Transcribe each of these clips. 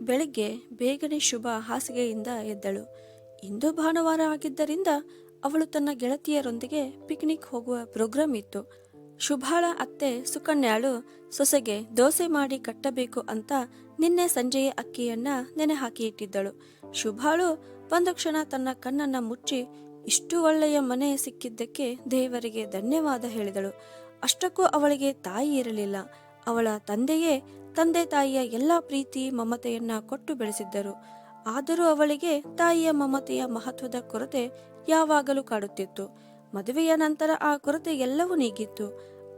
ಬೆಳಗ್ಗೆ ಬೇಗನೆ ಶುಭ ಹಾಸಿಗೆಯಿಂದ ಎದ್ದಳು. ಇಂದು ಭಾನುವಾರ ಆಗಿದ್ದರಿಂದ ಅವಳು ತನ್ನ ಗೆಳತಿಯರೊಂದಿಗೆ ಪಿಕ್ನಿಕ್ ಹೋಗುವ ಪ್ರೋಗ್ರಾಮ್ ಇತ್ತು. ಶುಭಾಳ ಅತ್ತೆ ಸುಕನ್ಯಾಳು ಸೊಸೆಗೆ ದೋಸೆ ಮಾಡಿ ಕಟ್ಟಬೇಕು ಅಂತ ನಿನ್ನೆ ಸಂಜೆಯ ಅಕ್ಕಿಯನ್ನ ನೆನೆ ಹಾಕಿ ಇಟ್ಟಿದ್ದಳು. ಶುಭಾಳು ಒಂದು ಕ್ಷಣ ತನ್ನ ಕಣ್ಣನ್ನ ಮುಚ್ಚಿ, ಇಷ್ಟು ಒಳ್ಳೆಯ ಮನೆ ಸಿಕ್ಕಿದ್ದಕ್ಕೆ ದೇವರಿಗೆ ಧನ್ಯವಾದ ಹೇಳಿದಳು. ಅಷ್ಟಕ್ಕೂ ಅವಳಿಗೆ ತಾಯಿ ಇರಲಿಲ್ಲ. ಅವಳ ತಂದೆಯೇ ತಂದೆ ತಾಯಿಯ ಎಲ್ಲ ಪ್ರೀತಿ ಮಮತೆಯನ್ನ ಕೊಟ್ಟು ಬೆಳೆಸಿದ್ದರು. ಆದರೂ ಅವಳಿಗೆ ತಾಯಿಯ ಮಮತೆಯ ಮಹತ್ವದ ಕೊರತೆ ಯಾವಾಗಲೂ ಕಾಡುತ್ತಿತ್ತು. ಮದುವೆಯ ನಂತರ ಆ ಕೊರತೆ ಎಲ್ಲವೂ ನೀಗಿತ್ತು.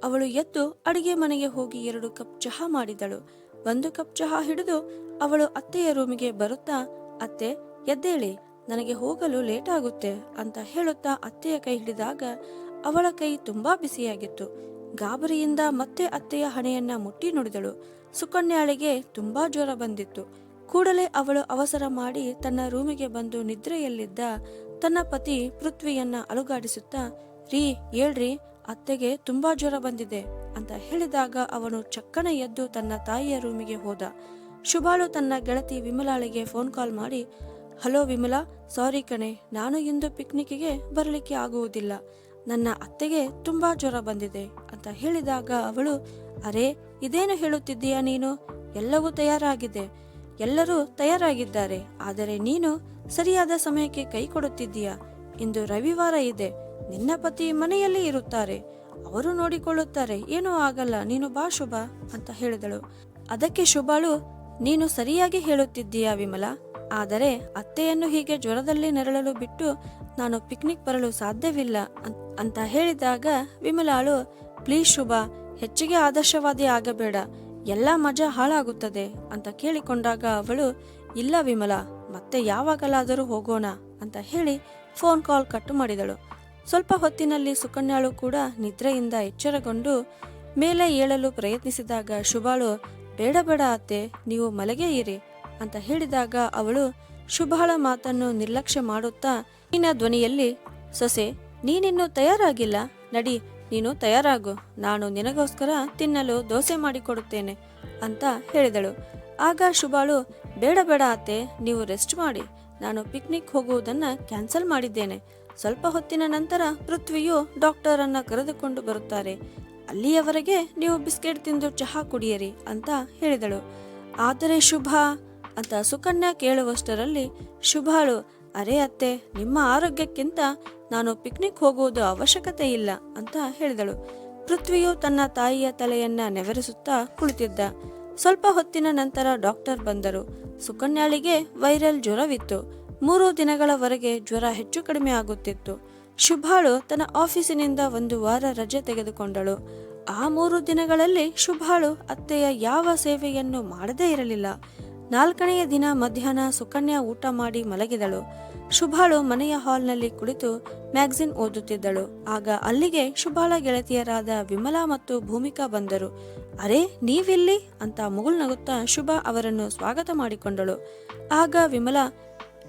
ಅವಳು ಎದ್ದು ಅಡಿಗೆ ಮನೆಗೆ ಹೋಗಿ ಎರಡು ಕಪ್ ಚಹಾ ಮಾಡಿದಳು. ಒಂದು ಕಪ್ ಚಹಾ ಹಿಡಿದು ಅವಳು ಅತ್ತೆಯ ರೂಮಿಗೆ ಬರುತ್ತಾ, ಅತ್ತೆ, ಎದ್ದೇಳಿ, ನನಗೆ ಹೋಗಲು ಲೇಟ್ ಆಗುತ್ತೆ ಅಂತ ಹೇಳುತ್ತಾ ಅತ್ತೆಯ ಕೈ ಹಿಡಿದಾಗ ಅವಳ ಕೈ ತುಂಬಾ ಬಿಸಿಯಾಗಿತ್ತು. ಗಾಬರಿಯಿಂದ ಮತ್ತೆ ಅತ್ತೆಯ ಹಣೆಯನ್ನ ಮುಟ್ಟಿ ನುಡಿದಳು. ಸುಕನ್ಯಾಳಿಗೆ ತುಂಬಾ ಜ್ವರ ಬಂದಿತ್ತು. ಕೂಡಲೇ ಅವಳು ಅವಸರ ಮಾಡಿ ತನ್ನ ರೂಮಿಗೆ ಬಂದು ನಿದ್ರೆಯಲ್ಲಿದ್ದ ತನ್ನ ಪತಿ ಪೃಥ್ವಿಯನ್ನ ಅಲುಗಾಡಿಸುತ್ತಾ, ರೀ, ಹೇಳ್ರಿ, ಅತ್ತೆಗೆ ತುಂಬಾ ಜ್ವರ ಬಂದಿದೆ ಅಂತ ಹೇಳಿದಾಗ ಅವನು ಚಕ್ಕನ ಎದ್ದು ತನ್ನ ತಾಯಿಯ ರೂಮಿಗೆ ಹೋದ. ಶುಭಾಳು ತನ್ನ ಗೆಳತಿ ವಿಮಲಾಳಿಗೆ ಫೋನ್ ಕಾಲ್ ಮಾಡಿ, ಹಲೋ ವಿಮಲಾ, ಸಾರಿ ಕಣೆ, ನಾನು ಇಂದು ಪಿಕ್ನಿಕ್ಗೆ ಬರಲಿಕ್ಕೆ ಆಗುವುದಿಲ್ಲ. ನನ್ನ ಅತ್ತೆಗೆ ತುಂಬಾ ಜ್ವರ ಬಂದಿದೆ ಅಂತ ಹೇಳಿದಾಗ ಅವಳು, ಅರೆ, ಇದೇನು ಹೇಳುತ್ತಿದ್ದೀಯಾ ನೀನು? ಎಲ್ಲವೂ ತಯಾರಾಗಿದೆ. ಎಲ್ಲರೂ ತಯಾರಾಗಿದ್ದಾರೆ. ಆದರೆ ನೀನು ಸರಿಯಾದ ಸಮಯಕ್ಕೆ ಕೈ ಕೊಡುತ್ತಿದ್ದೀಯಾ. ಇಂದು ರವಿವಾರ ಇದೆ. ನಿನ್ನ ಪತಿ ಮನೆಯಲ್ಲಿ ಇರುತ್ತಾರೆ. ಅವರು ನೋಡಿಕೊಳ್ಳುತ್ತಾರೆ. ಏನೂ ಆಗಲ್ಲ. ನೀನು ಬಾ ಶುಭ, ಅಂತ ಹೇಳಿದಳು. ಅದಕ್ಕೆ ಶುಭಾಳು, ನೀನು ಸರಿಯಾಗಿ ಹೇಳುತ್ತಿದ್ದೀಯಾ ವಿಮಲಾ? ಆದರೆ ಅತ್ತೆಯನ್ನು ಹೀಗೆ ಜ್ವರದಲ್ಲಿ ನೆರಳಲು ಬಿಟ್ಟು ನಾನು ಪಿಕ್ನಿಕ್ ಬರಲು ಸಾಧ್ಯವಿಲ್ಲ ಅಂತ ಹೇಳಿದಾಗ ವಿಮಲಾಳು, ಪ್ಲೀಸ್ ಶುಭ, ಹೆಚ್ಚಿಗೆ ಆದರ್ಶವಾದಿ ಆಗಬೇಡ, ಎಲ್ಲ ಮಜಾ ಹಾಳಾಗುತ್ತದೆ ಅಂತ ಕೇಳಿಕೊಂಡಾಗ ಅವಳು, ಇಲ್ಲ ವಿಮಲಾ, ಮತ್ತೆ ಯಾವಾಗಲಾದರೂ ಹೋಗೋಣ ಅಂತ ಹೇಳಿ ಫೋನ್ ಕಾಲ್ ಕಟ್ ಮಾಡಿದಳು. ಸ್ವಲ್ಪ ಹೊತ್ತಿನಲ್ಲಿ ಸುಕನ್ಯಾಳು ಕೂಡ ನಿದ್ರೆಯಿಂದ ಎಚ್ಚರಗೊಂಡು ಮೇಲೆ ಏಳಲು ಪ್ರಯತ್ನಿಸಿದಾಗ ಶುಭಾಳು, ಬೇಡ ಬೇಡ ಅತ್ತೆ, ನೀವು ಮಲಗೇ ಇರಿ ಅಂತ ಹೇಳಿದಾಗ ಅವಳು, ಶುಭಾಳ ಮಾತನ್ನು ನಿರ್ಲಕ್ಷ್ಯ ಮಾಡುತ್ತಾ, ನಿನ್ನ ಧ್ವನಿಯಲ್ಲಿ, ಸೊಸೆ, ನೀನಿನ್ನೂ ತಯಾರಾಗಿಲ್ಲ. ನಡಿ, ನೀನು ತಯಾರಾಗು. ನಾನು ನಿನಗೋಸ್ಕರ ತಿನ್ನಲು ದೋಸೆ ಮಾಡಿಕೊಡುತ್ತೇನೆ, ಅಂತ ಹೇಳಿದಳು. ಆಗ ಶುಭಾಳು, ಬೇಡ ಬೇಡ ಅತ್ತೆ, ನೀವು ರೆಸ್ಟ್ ಮಾಡಿ. ನಾನು ಪಿಕ್ನಿಕ್ ಹೋಗುವುದನ್ನ ಕ್ಯಾನ್ಸಲ್ ಮಾಡಿದ್ದೇನೆ. ಸ್ವಲ್ಪ ಹೊತ್ತಿನ ನಂತರ ಪೃಥ್ವಿಯು ಡಾಕ್ಟರ್ ಅನ್ನ ಕರೆದುಕೊಂಡು ಬರುತ್ತಾರೆ. ಅಲ್ಲಿಯವರೆಗೆ ನೀವು ಬಿಸ್ಕೆಟ್ ತಿಂದು ಚಹಾ ಕುಡಿಯಿರಿ, ಅಂತ ಹೇಳಿದಳು. ಆದರೆ ಶುಭ ಅಂತ ಸುಕನ್ಯಾ ಕೇಳುವಷ್ಟರಲ್ಲಿ, ಶುಭಾಳು, ಅರೆ ಅತ್ತೆ, ನಿಮ್ಮ ಆರೋಗ್ಯಕ್ಕಿಂತ ನಾನು ಪಿಕ್ನಿಕ್ ಹೋಗುವುದು ಅವಶ್ಯಕತೆ ಇಲ್ಲ ಅಂತ ಹೇಳಿದಳು. ಪೃಥ್ವಿಯು ತನ್ನ ತಾಯಿಯ ತಲೆಯನ್ನ ನೆವರಿಸುತ್ತಾ ಕುಳಿತಿದ್ದ. ಸ್ವಲ್ಪ ಹೊತ್ತಿನ ನಂತರ ಡಾಕ್ಟರ್ ಬಂದರು. ಸುಕನ್ಯಾಳಿಗೆ ವೈರಲ್ ಜ್ವರವಿತ್ತು. ಮೂರು ದಿನಗಳವರೆಗೆ ಜ್ವರ ಹೆಚ್ಚು ಕಡಿಮೆ ಆಗುತ್ತಿತ್ತು. ಶುಭಾಳು ತನ್ನ ಆಫೀಸಿನಿಂದ ಒಂದು ವಾರ ರಜೆ ತೆಗೆದುಕೊಂಡಳು. ಆ ಮೂರು ದಿನಗಳಲ್ಲಿ ಶುಭಾಳು ಅತ್ತೆಯ ಯಾವ ಸೇವೆಯನ್ನು ಮಾಡದೇ ಇರಲಿಲ್ಲ. ನಾಲ್ಕನೆಯ ದಿನ ಮಧ್ಯಾಹ್ನ ಸುಕನ್ಯಾ ಊಟ ಮಾಡಿ ಮಲಗಿದಳು. ಶುಭಾಳು ಮನೆಯ ಹಾಲ್ನಲ್ಲಿ ಕುಳಿತು ಮ್ಯಾಗಝಿನ್ ಓದುತ್ತಿದ್ದಳು. ಆಗ ಅಲ್ಲಿಗೆ ಶುಭಾಳ ಗೆಳತಿಯರಾದ ವಿಮಲಾ ಮತ್ತು ಭೂಮಿಕಾ ಬಂದರು. ಅರೆ, ನೀವಿಲ್ಲಿ? ಅಂತ ಮುಗುಳ್ನಗುತ್ತಾ ಶುಭ ಅವರನ್ನು ಸ್ವಾಗತ ಮಾಡಿಕೊಂಡಳು. ಆಗ ವಿಮಲಾ,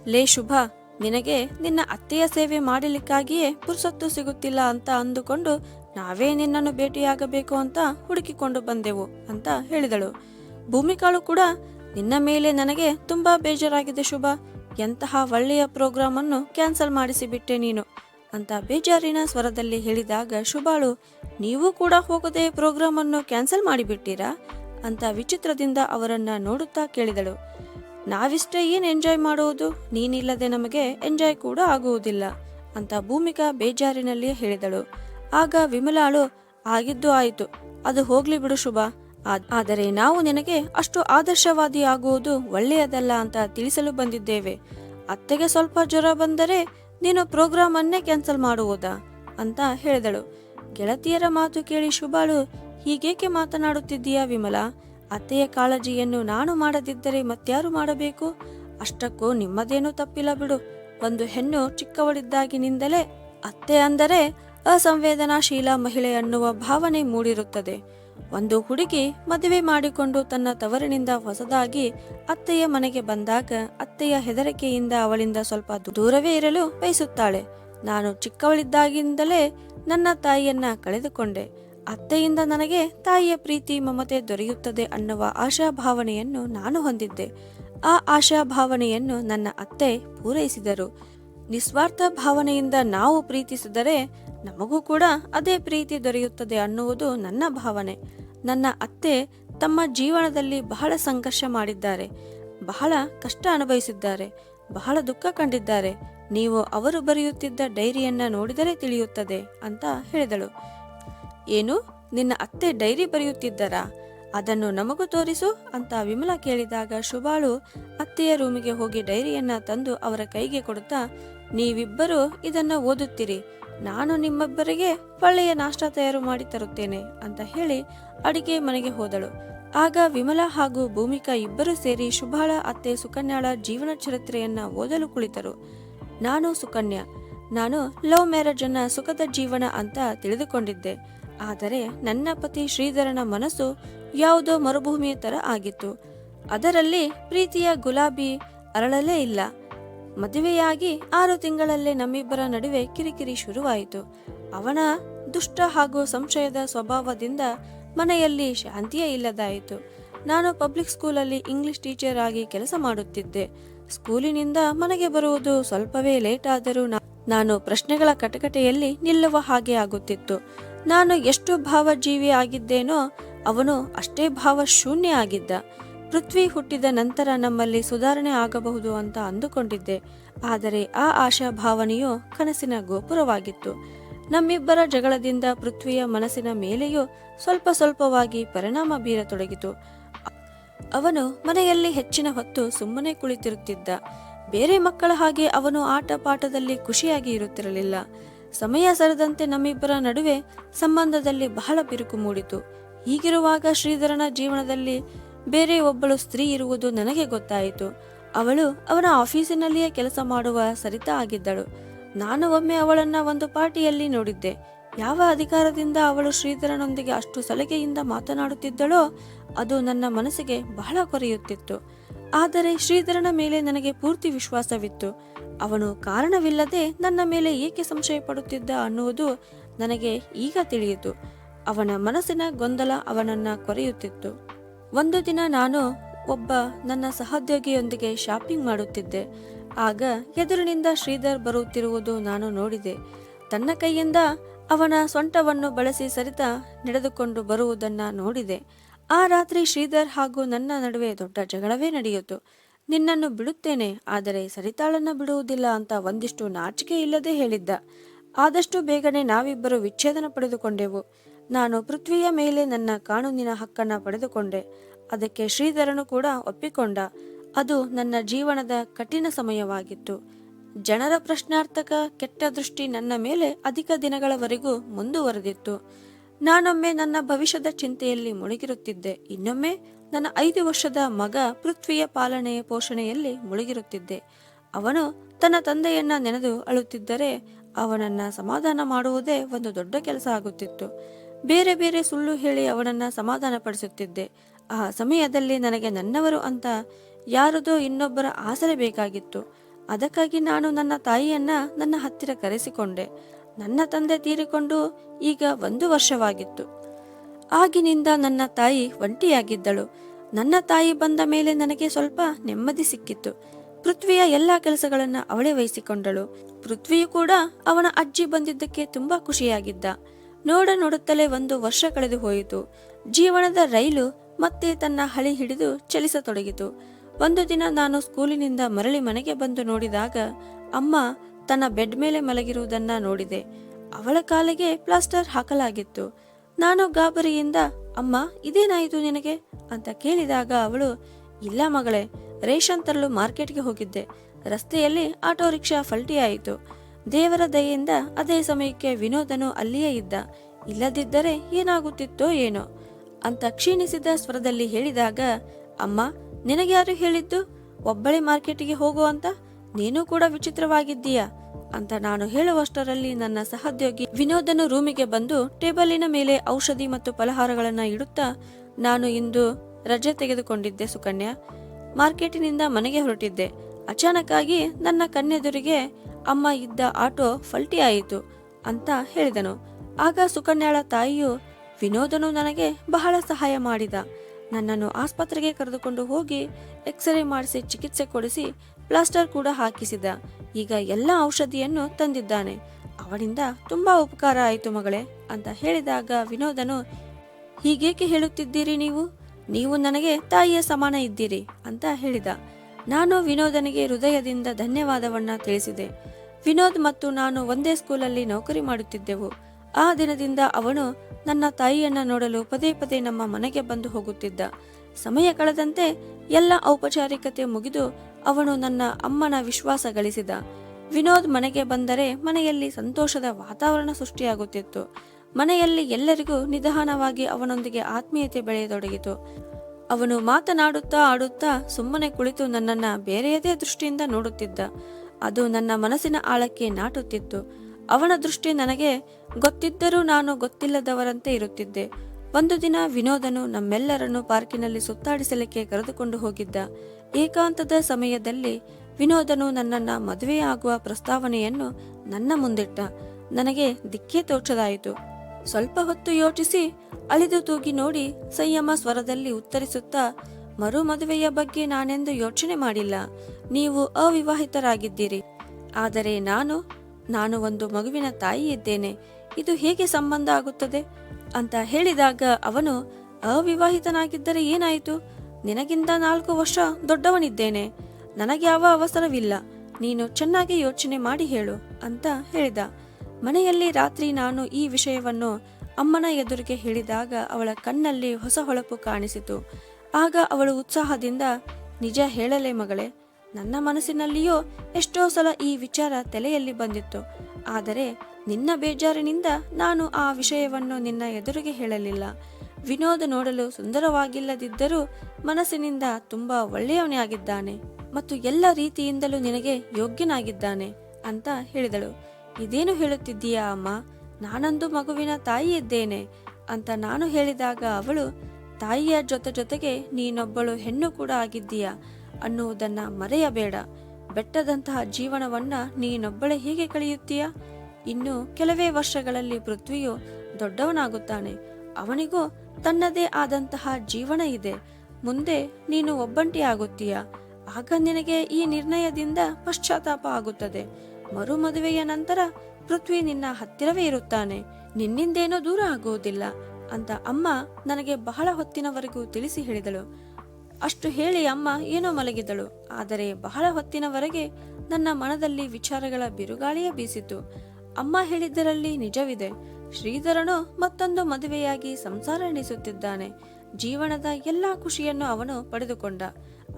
ಲೇ ಶುಭ, ನಿನಗೆ ನಿನ್ನ ಅತ್ತೆಯ ಸೇವೆ ಮಾಡಲಿಕ್ಕಾಗಿಯೇ ಪುರುಸತ್ತು ಸಿಗುತ್ತಿಲ್ಲ ಅಂತ ಅಂದುಕೊಂಡು ನಾವೇ ನಿನ್ನನ್ನು ಭೇಟಿಯಾಗಬೇಕು ಅಂತ ಹುಡುಕಿಕೊಂಡು ಬಂದೆವು, ಅಂತ ಹೇಳಿದಳು. ಭೂಮಿಕಾಳು ಕೂಡ ನಿನ್ನ ಮೇಲೆ ನನಗೆ ತುಂಬಾ ಬೇಜಾರಾಗಿದೆ ಶುಭ. ಎಂತಹ ಒಳ್ಳೆಯ ಪ್ರೋಗ್ರಾಮ್ ಅನ್ನು ಕ್ಯಾನ್ಸಲ್ ಮಾಡಿಸಿಬಿಟ್ಟೆ ನೀನು ಅಂತ ಬೇಜಾರಿನ ಸ್ವರದಲ್ಲಿ ಹೇಳಿದಾಗ, ಶುಭಾಳು, ನೀವು ಕೂಡ ಹೋಗದೆ ಪ್ರೋಗ್ರಾಮ್ ಅನ್ನು ಕ್ಯಾನ್ಸಲ್ ಮಾಡಿಬಿಟ್ಟಿರಾ? ಅಂತ ವಿಚಿತ್ರದಿಂದ ಅವರನ್ನ ನೋಡುತ್ತಾ ಕೇಳಿದಳು. ನಾವಿಷ್ಟೇ ಏನು ಎಂಜಾಯ್ ಮಾಡುವುದು ನೀನಿಲ್ಲದೆ ನಮಗೆ ಎಂಜಾಯ್ ಕೂಡ ಆಗುವುದಿಲ್ಲ ಅಂತ ಭೂಮಿಕಾ ಬೇಜಾರಿನಲ್ಲಿ ಹೇಳಿದಳು. ಆಗ ವಿಮಲಾಳು, ಆಗಿದ್ದು ಆಯಿತು. ಅದು ಹೋಗ್ಲಿ ಬಿಡು ಶುಭ. ಆದರೆ ನಾವು ನಿನಗೆ ಅಷ್ಟು ಆದರ್ಶವಾದಿ ಆಗುವುದು ಒಳ್ಳೆಯದಲ್ಲ ಅಂತ ತಿಳಿಸಲು ಬಂದಿದ್ದೇವೆ. ಅತ್ತೆಗೆ ಸ್ವಲ್ಪ ಜ್ವರ ಬಂದರೆ ನೀನು ಪ್ರೋಗ್ರಾಮ್ ಅನ್ನೇ ಕ್ಯಾನ್ಸಲ್ ಮಾಡುವುದಾ ಅಂತ ಹೇಳಿದಳು. ಗೆಳತಿಯರ ಮಾತು ಕೇಳಿ ಶುಭಾಳು ಹೀಗೇಕೆ ಮಾತನಾಡುತ್ತಿದ್ದೀಯಾ ವಿಮಲಾ? ಅತ್ತೆಯ ಕಾಳಜಿಯನ್ನು ನಾನು ಮಾಡದಿದ್ದರೆ ಮತ್ಯಾರು ಮಾಡಬೇಕು? ಅಷ್ಟಕ್ಕೂ ನಿಮ್ಮದೇನೂ ತಪ್ಪಿಲ್ಲ ಬಿಡು. ಒಂದು ಹೆಣ್ಣು ಚಿಕ್ಕವಳಿದ್ದಾಗಿನಿಂದಲೇ ಅತ್ತೆ ಅಂದರೆ ಅಸಂವೇದನಾಶೀಲ ಮಹಿಳೆ ಅನ್ನುವ ಭಾವನೆ ಮೂಡಿರುತ್ತದೆ. ಒಂದು ಹುಡುಗಿ ಮದುವೆ ಮಾಡಿಕೊಂಡು ತನ್ನ ತವರಿನಿಂದ ಹೊಸದಾಗಿ ಅತ್ತೆಯ ಮನೆಗೆ ಬಂದಾಗ ಅತ್ತೆಯ ಹೆದರಿಕೆಯಿಂದ ಅವಳಿಂದ ಸ್ವಲ್ಪ ದೂರವೇ ಇರಲು ಬಯಸುತ್ತಾಳೆ. ನಾನು ಚಿಕ್ಕವಳಿದ್ದಾಗಿಂದಲೇ ನನ್ನ ತಾಯಿಯನ್ನ ಕಳೆದುಕೊಂಡೆ. ಅತ್ತೆಯಿಂದ ನನಗೆ ತಾಯಿಯ ಪ್ರೀತಿ, ಮಮತೆ ದೊರೆಯುತ್ತದೆ ಅನ್ನುವ ಆಶಾಭಾವನೆಯನ್ನು ನಾನು ಹೊಂದಿದ್ದೆ. ಆ ಆಶಾಭಾವನೆಯನ್ನು ನನ್ನ ಅತ್ತೆ ಪೂರೈಸಿದರು. ನಿಸ್ವಾರ್ಥ ಭಾವನೆಯಿಂದ ನಾವು ಪ್ರೀತಿಸಿದರೆ ನಮಗೂ ಕೂಡ ಅದೇ ಪ್ರೀತಿ ದೊರೆಯುತ್ತದೆ ಅನ್ನುವುದು ನನ್ನ ಭಾವನೆ. ನನ್ನ ಅತ್ತೆ ತಮ್ಮ ಜೀವನದಲ್ಲಿ ಬಹಳ ಸಂಘರ್ಷ ಮಾಡಿದ್ದಾರೆ. ಬಹಳ ಕಷ್ಟ ಅನುಭವಿಸಿದ್ದಾರೆ. ಬಹಳ ದುಃಖ ಕಂಡಿದ್ದಾರೆ. ನೀವು ಅವರು ಬರೆಯುತ್ತಿದ್ದ ಡೈರಿಯನ್ನ ನೋಡಿದರೆ ತಿಳಿಯುತ್ತದೆ ಅಂತ ಹೇಳಿದಳು. ಏನು? ನಿನ್ನ ಅತ್ತೆ ಡೈರಿ ಬರೆಯುತ್ತಿದ್ದರಾ? ಅದನ್ನು ನಮಗೂ ತೋರಿಸು ಅಂತ ವಿಮಲಾ ಕೇಳಿದಾಗ ಶುಭಾಳು ಅತ್ತೆಯ ರೂಮಿಗೆ ಹೋಗಿ ಡೈರಿಯನ್ನ ತಂದು ಅವರ ಕೈಗೆ ಕೊಡುತ್ತಾ, ನೀವಿಬ್ಬರು ಇದನ್ನ ಓದುತ್ತೀರಿ. ನಾನು ನಿಮ್ಮಿಬ್ಬರಿಗೆ ಒಳ್ಳೆಯ ನಾಷ್ಟ ತಯಾರು ಮಾಡಿ ತರುತ್ತೇನೆ ಅಂತ ಹೇಳಿ ಅಡಿಗೆ ಮನೆಗೆ ಹೋದಳು. ಆಗ ವಿಮಲಾ ಹಾಗೂ ಭೂಮಿಕಾ ಇಬ್ಬರು ಸೇರಿ ಶುಭಾಳ ಅತ್ತೆ ಸುಕನ್ಯಾಳ ಜೀವನ ಚರಿತ್ರೆಯನ್ನ ಓದಲು ಕುಳಿತರು. ನಾನು ಸುಕನ್ಯಾ. ನಾನು ಲವ್ ಮ್ಯಾರೇಜ್ ಅನ್ನ ಸುಖದ ಜೀವನ ಅಂತ ತಿಳಿದುಕೊಂಡಿದ್ದೆ. ಆದರೆ ನನ್ನ ಪತಿ ಶ್ರೀಧರನ ಮನಸ್ಸು ಯಾವುದೋ ಮರುಭೂಮಿಯ ತರ ಆಗಿತ್ತು. ಅದರಲ್ಲಿ ಪ್ರೀತಿಯ ಗುಲಾಬಿ ಅರಳಲೇ ಇಲ್ಲ. ಮದುವೆಯಾಗಿ ಆರು ತಿಂಗಳಲ್ಲೇ ನಮ್ಮಿಬ್ಬರ ನಡುವೆ ಕಿರಿಕಿರಿ ಶುರುವಾಯಿತು. ಅವನ ದುಷ್ಟ ಹಾಗೂ ಸಂಶಯದ ಸ್ವಭಾವದಿಂದ ಮನೆಯಲ್ಲಿ ಶಾಂತಿಯೇ ಇಲ್ಲದಾಯಿತು. ನಾನು ಪಬ್ಲಿಕ್ ಸ್ಕೂಲಲ್ಲಿ ಇಂಗ್ಲಿಷ್ ಟೀಚರ್ ಆಗಿ ಕೆಲಸ ಮಾಡುತ್ತಿದ್ದೆ. ಸ್ಕೂಲಿನಿಂದ ಮನೆಗೆ ಬರುವುದು ಸ್ವಲ್ಪವೇ ಲೇಟ್ ಆದರೂ ನಾನು ಪ್ರಶ್ನೆಗಳ ಕಟಕಟೆಯಲ್ಲಿ ನಿಲ್ಲುವ ಹಾಗೆ ಆಗುತ್ತಿತ್ತು. ನಾನು ಎಷ್ಟು ಭಾವಜೀವಿ ಆಗಿದ್ದೇನೋ ಅವನು ಅಷ್ಟೇ ಭಾವ ಶೂನ್ಯ ಆಗಿದ್ದ. ಪೃಥ್ವಿ ಹುಟ್ಟಿದ ನಂತರ ನಮ್ಮಲ್ಲಿ ಸುಧಾರಣೆ ಆಗಬಹುದು ಅಂತ ಅಂದುಕೊಂಡಿದ್ದೆ. ಆದರೆ ಆ ಆಶಾ ಭಾವನೆಯು ಕನಸಿನ ಗೋಪುರವಾಗಿತ್ತು. ನಮ್ಮಿಬ್ಬರ ಜಗಳದಿಂದ ಪೃಥ್ವಿಯ ಮನಸ್ಸಿನ ಮೇಲೆಯೂ ಸ್ವಲ್ಪ ಸ್ವಲ್ಪವಾಗಿ ಪರಿಣಾಮ ಬೀರತೊಡಗಿತು. ಅವನು ಮನೆಯಲ್ಲಿ ಹೆಚ್ಚಿನ ಹೊತ್ತು ಸುಮ್ಮನೆ ಕುಳಿತಿರುತ್ತಿದ್ದ. ಬೇರೆ ಮಕ್ಕಳ ಹಾಗೆ ಅವನು ಆಟ ಪಾಠದಲ್ಲಿ ಖುಷಿಯಾಗಿ ಇರುತ್ತಿರಲಿಲ್ಲ. ಸಮಯ ಸರದಂತೆ ನಮ್ಮಿಬ್ಬರ ನಡುವೆ ಸಂಬಂಧದಲ್ಲಿ ಬಹಳ ಬಿರುಕು ಮೂಡಿತು. ಹೀಗಿರುವಾಗ ಶ್ರೀಧರನ ಜೀವನದಲ್ಲಿ ಬೇರೆ ಒಬ್ಬಳು ಸ್ತ್ರೀ ಇರುವುದು ನನಗೆ ಗೊತ್ತಾಯಿತು. ಅವಳು ಅವನ ಆಫೀಸಿನಲ್ಲಿಯೇ ಕೆಲಸ ಮಾಡುವ ಸರಿತಾ ಆಗಿದ್ದಳು. ನಾನು ಒಮ್ಮೆ ಅವಳನ್ನ ಒಂದು ಪಾರ್ಟಿಯಲ್ಲಿ ನೋಡಿದ್ದೆ. ಯಾವ ಅಧಿಕಾರದಿಂದ ಅವಳು ಶ್ರೀಧರನೊಂದಿಗೆ ಅಷ್ಟು ಸಲಿಗೆಯಿಂದ ಮಾತನಾಡುತ್ತಿದ್ದಳೋ ಅದು ನನ್ನ ಮನಸ್ಸಿಗೆ ಬಹಳ ಕೊರೆಯುತ್ತಿತ್ತು. ಆದರೆ ಶ್ರೀಧರನ ಮೇಲೆ ನನಗೆ ಪೂರ್ತಿ ವಿಶ್ವಾಸವಿತ್ತು. ಅವನು ಕಾರಣವಿಲ್ಲದೆ ನನ್ನ ಮೇಲೆ ಏಕೆ ಸಂಶಯ ಪಡುತ್ತಿದ್ದ ಅನ್ನುವುದು ನನಗೆ ಈಗ ತಿಳಿಯಿತು. ಅವನ ಮನಸ್ಸಿನ ಗೊಂದಲ ಅವನನ್ನ ಕೊರೆಯುತ್ತಿತ್ತು. ಒಂದು ದಿನ ನಾನು ಒಬ್ಬ ನನ್ನ ಸಹೋದ್ಯೋಗಿಯೊಂದಿಗೆ ಶಾಪಿಂಗ್ ಮಾಡುತ್ತಿದ್ದೆ. ಆಗ ಎದುರಿನಿಂದ ಶ್ರೀಧರ್ ಬರುತ್ತಿರುವುದು ನಾನು ನೋಡಿದೆ. ತನ್ನ ಕೈಯಿಂದ ಅವನ ಸೊಂಟವನ್ನು ಬಳಸಿ ಸರಿತಾ ನಡೆದುಕೊಂಡು ಬರುವುದನ್ನ ನೋಡಿದೆ. ಆ ರಾತ್ರಿ ಶ್ರೀಧರ್ ಹಾಗೂ ನನ್ನ ನಡುವೆ ದೊಡ್ಡ ಜಗಳವೇ ನಡೆಯಿತು. ನಿನ್ನನ್ನು ಬಿಡುತ್ತೇನೆ, ಆದರೆ ಸರಿತಾಳನ್ನ ಬಿಡುವುದಿಲ್ಲ ಅಂತ ಒಂದಿಷ್ಟು ನಾಚಿಕೆ ಇಲ್ಲದೆ ಹೇಳಿದ್ದ. ಆದಷ್ಟು ಬೇಗನೆ ನಾವಿಬ್ಬರು ವಿಚ್ಛೇದನ ಪಡೆದುಕೊಂಡೆವು. ನಾನು ಪೃಥ್ವಿಯ ಮೇಲೆ ನನ್ನ ಕಾನೂನಿನ ಹಕ್ಕನ್ನ ಪಡೆದುಕೊಂಡೆ. ಅದಕ್ಕೆ ಶ್ರೀಧರನು ಕೂಡ ಒಪ್ಪಿಕೊಂಡ. ಅದು ನನ್ನ ಜೀವನದ ಕಠಿಣ ಸಮಯವಾಗಿತ್ತು. ಜನರ ಪ್ರಶ್ನಾರ್ಥಕ ಕೆಟ್ಟ ದೃಷ್ಟಿ ನನ್ನ ಮೇಲೆ ಅಧಿಕ ದಿನಗಳವರೆಗೂ ಮುಂದುವರೆದಿತ್ತು. ನಾನೊಮ್ಮೆ ನನ್ನ ಭವಿಷ್ಯದ ಚಿಂತೆಯಲ್ಲಿ ಮುಳುಗಿರುತ್ತಿದ್ದೆ. ಇನ್ನೊಮ್ಮೆ ನನ್ನ ಐದು ವರ್ಷದ ಮಗ ಪೃಥ್ವಿಯ ಪಾಲನೆಯ ಪೋಷಣೆಯಲ್ಲಿ ಮುಳುಗಿರುತ್ತಿದ್ದೆ. ಅವನು ತನ್ನ ತಂದೆಯನ್ನ ನೆನೆದು ಅಳುತ್ತಿದ್ದರೆ ಅವನನ್ನ ಸಮಾಧಾನ ಮಾಡುವುದೇ ಒಂದು ದೊಡ್ಡ ಕೆಲಸ ಆಗುತ್ತಿತ್ತು. ಬೇರೆ ಬೇರೆ ಸುಳ್ಳು ಹೇಳಿ ಅವನನ್ನು ಸಮಾಧಾನಪಡಿಸುತ್ತಿದ್ದೆ. ಆ ಸಮಯದಲ್ಲಿ ನನಗೆ ನನ್ನವರು ಅಂತ ಯಾರದೋ ಇನ್ನೊಬ್ಬರ ಆಸರೆ ಬೇಕಾಗಿತ್ತು. ಅದಕ್ಕಾಗಿ ನಾನು ನನ್ನ ತಾಯಿಯನ್ನ ನನ್ನ ಹತ್ತಿರ ಕರೆಸಿಕೊಂಡೆ. ನನ್ನ ತಂದೆ ತೀರಿಕೊಂಡು ಈಗ ಒಂದು ವರ್ಷವಾಗಿತ್ತು. ಆಗಿನಿಂದ ನನ್ನ ತಾಯಿ ಒಂಟಿಯಾಗಿದ್ದಳು. ನನ್ನ ತಾಯಿ ಬಂದ ಮೇಲೆ ನನಗೆ ಸ್ವಲ್ಪ ನೆಮ್ಮದಿ ಸಿಕ್ಕಿತ್ತು. ಪೃಥ್ವಿಯ ಎಲ್ಲಾ ಕೆಲಸಗಳನ್ನ ಅವಳೇ ವಹಿಸಿಕೊಂಡಳು. ಪೃಥ್ವಿಯು ಕೂಡ ಅವನ ಅಜ್ಜಿ ಬಂದಿದ್ದಕ್ಕೆ ತುಂಬಾ ಖುಷಿಯಾಗಿದ್ದ. ನೋಡ ನೋಡುತ್ತಲೇ ಒಂದು ವರ್ಷ ಕಳೆದು ಹೋಯಿತು. ಜೀವನದ ರೈಲು ಮತ್ತೆ ತನ್ನ ಹಳಿ ಹಿಡಿದು ಚಲಿಸತೊಡಗಿತು. ಒಂದು ದಿನ ನಾನು ಸ್ಕೂಲಿನಿಂದ ಮರಳಿ ಮನೆಗೆ ಬಂದು ನೋಡಿದಾಗ ಅಮ್ಮ ತನ್ನ ಬೆಡ್ ಮೇಲೆ ಮಲಗಿರುವುದನ್ನ ನೋಡಿದೆ. ಅವಳ ಕಾಲಿಗೆ ಪ್ಲಾಸ್ಟರ್ ಹಾಕಲಾಗಿತ್ತು. ನಾನು ಗಾಬರಿಯಿಂದ, ಅಮ್ಮ, ಇದೇನಾಯಿತು ನಿನಗೆ? ಅಂತ ಕೇಳಿದಾಗ ಅವಳು, ಇಲ್ಲ ಮಗಳೇ, ರೇಷನ್ ತರಲು ಮಾರ್ಕೆಟ್ಗೆ ಹೋಗಿದ್ದೆ. ರಸ್ತೆಯಲ್ಲಿ ಆಟೋ ರಿಕ್ಷಾ ಫಲ್ಟಿಯಾಯಿತು. ದೇವರ ದಯೆಯಿಂದ ಅದೇ ಸಮಯಕ್ಕೆ ವಿನೋದನು ಅಲ್ಲಿಯೇ ಇದ್ದ. ಇಲ್ಲದಿದ್ದರೆ ಏನಾಗುತ್ತಿತ್ತೋ ಏನೋ? ಅಂತ ಕ್ಷೀಣಿಸಿದ ಸ್ವರದಲ್ಲಿ ಹೇಳಿದಾಗ, ಅಮ್ಮ, ನಿನಗ್ಯಾರು ಹೇಳಿದ್ದು? ಒಬ್ಬಳೆ ಮಾರ್ಕೆಟಿಗೆ ಹೋಗು ಅಂತ? ನೀನು ಕೂಡ ವಿಚಿತ್ರವಾಗಿದ್ದೀಯಾ? ಅಂತ ನಾನು ಹೇಳುವಷ್ಟರಲ್ಲಿ ನನ್ನ ಸಹೋದ್ಯೋಗಿ ವಿನೋದನು ರೂಮಿಗೆ ಬಂದು ಟೇಬಲಿನ ಮೇಲೆ ಔಷಧಿ ಮತ್ತು ಫಲಹಾರಗಳನ್ನು ಇಡುತ್ತಾ ನಾನು ಇಂದು ರಜೆ ತೆಗೆದುಕೊಂಡಿದ್ದೆ ಸುಕನ್ಯಾ. ಮಾರ್ಕೆಟಿನಿಂದ ಮನೆಗೆ ಹೊರಟಿದ್ದೆ. ಅಚಾನಕ್ಕಾಗಿ ನನ್ನ ಕಣ್ಣೆದುರಿಗೆ ಅಮ್ಮ ಇದ್ದ ಆಟೋ ಫಲ್ಟಿ ಆಯಿತು ಅಂತ ಹೇಳಿದನು. ಆಗ ಸುಕನ್ಯಾಳ ತಾಯಿಯು ವಿನೋದನು ನನಗೆ ಬಹಳ ಸಹಾಯ ಮಾಡಿದ. ನನ್ನನ್ನು ಆಸ್ಪತ್ರೆಗೆ ಕರೆದುಕೊಂಡು ಹೋಗಿ ಎಕ್ಸ್ರೇ ಮಾಡಿಸಿ ಚಿಕಿತ್ಸೆ ಕೊಡಿಸಿ ಪ್ಲಾಸ್ಟರ್ ಕೂಡ ಹಾಕಿಸಿದ. ಈಗ ಎಲ್ಲ ಔಷಧಿಯನ್ನು ತಂದಿದ್ದಾನೆ. ಅವನಿಂದ ತುಂಬಾ ಉಪಕಾರ ಆಯಿತು ಮಗಳೇ ಅಂತ ಹೇಳಿದಾಗ ವಿನೋದನು, ಹೀಗೇಕೆ ಹೇಳುತ್ತಿದ್ದೀರಿ ನೀವು? ನೀವು ನನಗೆ ತಾಯಿಯ ಸಮಾನ ಇದ್ದೀರಿ ಅಂತ ಹೇಳಿದ. ನಾನು ವಿನೋದನಿಗೆ ಹೃದಯದಿಂದ ಧನ್ಯವಾದವನ್ನ ತಿಳಿಸಿದೆ. ವಿನೋದ್ ಮತ್ತು ನಾನು ಒಂದೇ ಸ್ಕೂಲಲ್ಲಿ ನೌಕರಿ ಮಾಡುತ್ತಿದ್ದೆವು. ಆ ದಿನದಿಂದ ಅವನು ನನ್ನ ತಾಯಿಯನ್ನ ನೋಡಲು ಪದೇ ಪದೇ ನಮ್ಮ ಮನೆಗೆ ಬಂದು ಹೋಗುತ್ತಿದ್ದ. ಸಮಯ ಕಳೆದಂತೆ ಎಲ್ಲ ಔಪಚಾರಿಕತೆ ಮುಗಿದು ಅವನು ನನ್ನ ಅಮ್ಮನ ವಿಶ್ವಾಸ ಗಳಿಸಿದ. ವಿನೋದ್ ಮನೆಗೆ ಬಂದರೆ ಮನೆಯಲ್ಲಿ ಸಂತೋಷದ ವಾತಾವರಣ ಸೃಷ್ಟಿಯಾಗುತ್ತಿತ್ತು. ಮನೆಯಲ್ಲಿ ಎಲ್ಲರಿಗೂ ನಿಧಾನವಾಗಿ ಅವನೊಂದಿಗೆ ಆತ್ಮೀಯತೆ ಬೆಳೆಯತೊಡಗಿತು. ಅವನು ಮಾತನಾಡುತ್ತಾ ಆಡುತ್ತಾ ಸುಮ್ಮನೆ ಕುಳಿತು ನನ್ನನ್ನ ಬೇರೆಯದೇ ದೃಷ್ಟಿಯಿಂದ ನೋಡುತ್ತಿದ್ದ. ಅದು ನನ್ನ ಮನಸ್ಸಿನ ಆಳಕ್ಕೆ ನಾಟುತ್ತಿತ್ತು. ಅವನ ದೃಷ್ಟಿ ನನಗೆ, ಗೊತ್ತಿದ್ದರೂ ನಾನು ಗೊತ್ತಿಲ್ಲದವರಂತೆ ಇರುತ್ತಿದ್ದೆ. ಒಂದು ದಿನ ವಿನೋದನು ನಮ್ಮೆಲ್ಲರನ್ನು ಪಾರ್ಕಿನಲ್ಲಿ ಸುತ್ತಾಡಿಸಲಿಕ್ಕೆ ಕರೆದುಕೊಂಡು ಹೋಗಿದ್ದ. ಏಕಾಂತದ ಸಮಯದಲ್ಲಿ ವಿನೋದನು ನನ್ನನ್ನ ಮದುವೆಯಾಗುವ ಪ್ರಸ್ತಾವನೆಯನ್ನು ನನ್ನ ಮುಂದಿಟ್ಟ. ನನಗೆ ದಿಕ್ಕೇ ತೋಚದಾಯಿತು. ಸ್ವಲ್ಪ ಹೊತ್ತು ಯೋಚಿಸಿ ಅಳಿದು ತೂಗಿ ನೋಡಿ ಸಂಯಮ ಸ್ವರದಲ್ಲಿ ಉತ್ತರಿಸುತ್ತಾ, ಮರು ಮದುವೆಯ ಬಗ್ಗೆ ನಾನೆಂದು ಯೋಚನೆ ಮಾಡಿಲ್ಲ. ನೀವು ಅವಿವಾಹಿತರಾಗಿದ್ದೀರಿ. ಆದರೆ ನಾನು ನಾನು ಒಂದು ಮಗುವಿನ ತಾಯಿ ಇದ್ದೇನೆ ಇದು ಹೇಗೆ ಸಂಬಂಧ ಆಗುತ್ತದೆ? ಅಂತ ಹೇಳಿದಾಗ ಅವನು, ಅವಿವಾಹಿತನಾಗಿದ್ದರೆ ಏನಾಯಿತು? ನಿನಗಿಂತ ನಾಲ್ಕು ವರ್ಷ ದೊಡ್ಡವನಿದ್ದೇನೆ. ನನಗೆ ಯಾವ ಅವಸರವಿಲ್ಲ. ನೀನು ಚೆನ್ನಾಗಿ ಯೋಚನೆ ಮಾಡಿ ಹೇಳು, ಅಂತ ಹೇಳಿದ. ಮನೆಯಲ್ಲಿ ರಾತ್ರಿ ನಾನು ಈ ವಿಷಯವನ್ನು ಅಮ್ಮನ ಎದುರಿಗೆ ಹೇಳಿದಾಗ ಅವಳ ಕಣ್ಣಲ್ಲಿ ಹೊಸ ಹೊಳಪು ಕಾಣಿಸಿತು. ಆಗ ಅವಳು ಉತ್ಸಾಹದಿಂದ, ನಿಜ ಹೇಳಲೇ ಮಗಳೇ, ನನ್ನ ಮನಸ್ಸಿನಲ್ಲಿಯೂ ಎಷ್ಟೋ ಸಲ ಈ ವಿಚಾರ ತಲೆಯಲ್ಲಿ ಬಂದಿತ್ತು. ಆದರೆ ನಿನ್ನ ಬೇಜಾರಿನಿಂದ ನಾನು ಆ ವಿಷಯವನ್ನು ನಿನ್ನ ಎದುರಿಗೆ ಹೇಳಲಿಲ್ಲ. ವಿನೋದ್ ನೋಡಲು ಸುಂದರವಾಗಿಲ್ಲದಿದ್ದರೂ ಮನಸ್ಸಿನಿಂದ ತುಂಬಾ ಒಳ್ಳೆಯವನೇ ಆಗಿದ್ದಾನೆ ಮತ್ತು ಎಲ್ಲ ರೀತಿಯಿಂದಲೂ ನಿನಗೆ ಯೋಗ್ಯನಾಗಿದ್ದಾನೆ, ಅಂತ ಹೇಳಿದಳು. ಇದೇನು ಹೇಳುತ್ತಿದ್ದೀಯಾ ಅಮ್ಮ? ನಾನೊಂದು ಮಗುವಿನ ತಾಯಿ ಇದ್ದೇನೆ ಅಂತ ನಾನು ಹೇಳಿದಾಗ ಅವಳು, ತಾಯಿಯ ಜೊತೆ ಜೊತೆಗೆ ನೀನೊಬ್ಬಳು ಹೆಣ್ಣು ಕೂಡ ಆಗಿದ್ದೀಯಾ ಅನ್ನುವುದನ್ನ ಮರೆಯಬೇಡ. ಬೆಟ್ಟದಂತಹ ಜೀವನವನ್ನ ನೀನೊಬ್ಬಳೆ ಹೀಗೆ ಕಳೆಯುತ್ತೀಯಾ? ಇನ್ನು ಕೆಲವೇ ವರ್ಷಗಳಲ್ಲಿ ಪೃಥ್ವಿಯು ದೊಡ್ಡವನಾಗುತ್ತಾನೆ. ಅವನಿಗೂ ತನ್ನದೇ ಆದಂತಹ ಜೀವನ ಇದೆ. ಮುಂದೆ ನೀನು ಒಬ್ಬಂಟಿ ಆಗುತ್ತೀಯ? ಆಗ ನಿನಗೆ ಈ ನಿರ್ಣಯದಿಂದ ಪಶ್ಚಾತ್ತಾಪ ಆಗುತ್ತದೆ. ಮರು ಮದುವೆಯ ನಂತರ ಪೃಥ್ವಿ ನಿನ್ನ ಹತ್ತಿರವೇ ಇರುತ್ತಾನೆ. ನಿನ್ನಿಂದೇನೋ ದೂರ ಆಗುವುದಿಲ್ಲ ಅಂತ ಅಮ್ಮ ನನಗೆ ಬಹಳ ಹೊತ್ತಿನವರೆಗೂ ತಿಳಿಸಿ ಹೇಳಿದಳು. ಅಷ್ಟು ಹೇಳಿ ಅಮ್ಮ ಏನೋ ಮಲಗಿದಳು. ಆದರೆ ಬಹಳ ಹೊತ್ತಿನವರೆಗೆ ನನ್ನ ಮನದಲ್ಲಿ ವಿಚಾರಗಳ ಬಿರುಗಾಳಿಯೇ ಬೀಸಿತು. ಅಮ್ಮ ಹೇಳಿದ್ದರಲ್ಲಿ ನಿಜವಿದೆ. ಶ್ರೀಧರನು ಮತ್ತೊಂದು ಮದುವೆಯಾಗಿ ಸಂಸಾರ ನಡೆಸುತ್ತಿದ್ದಾನೆ ಜೀವನದ ಎಲ್ಲಾ ಖುಷಿಯನ್ನು ಅವನು ಪಡೆದುಕೊಂಡ.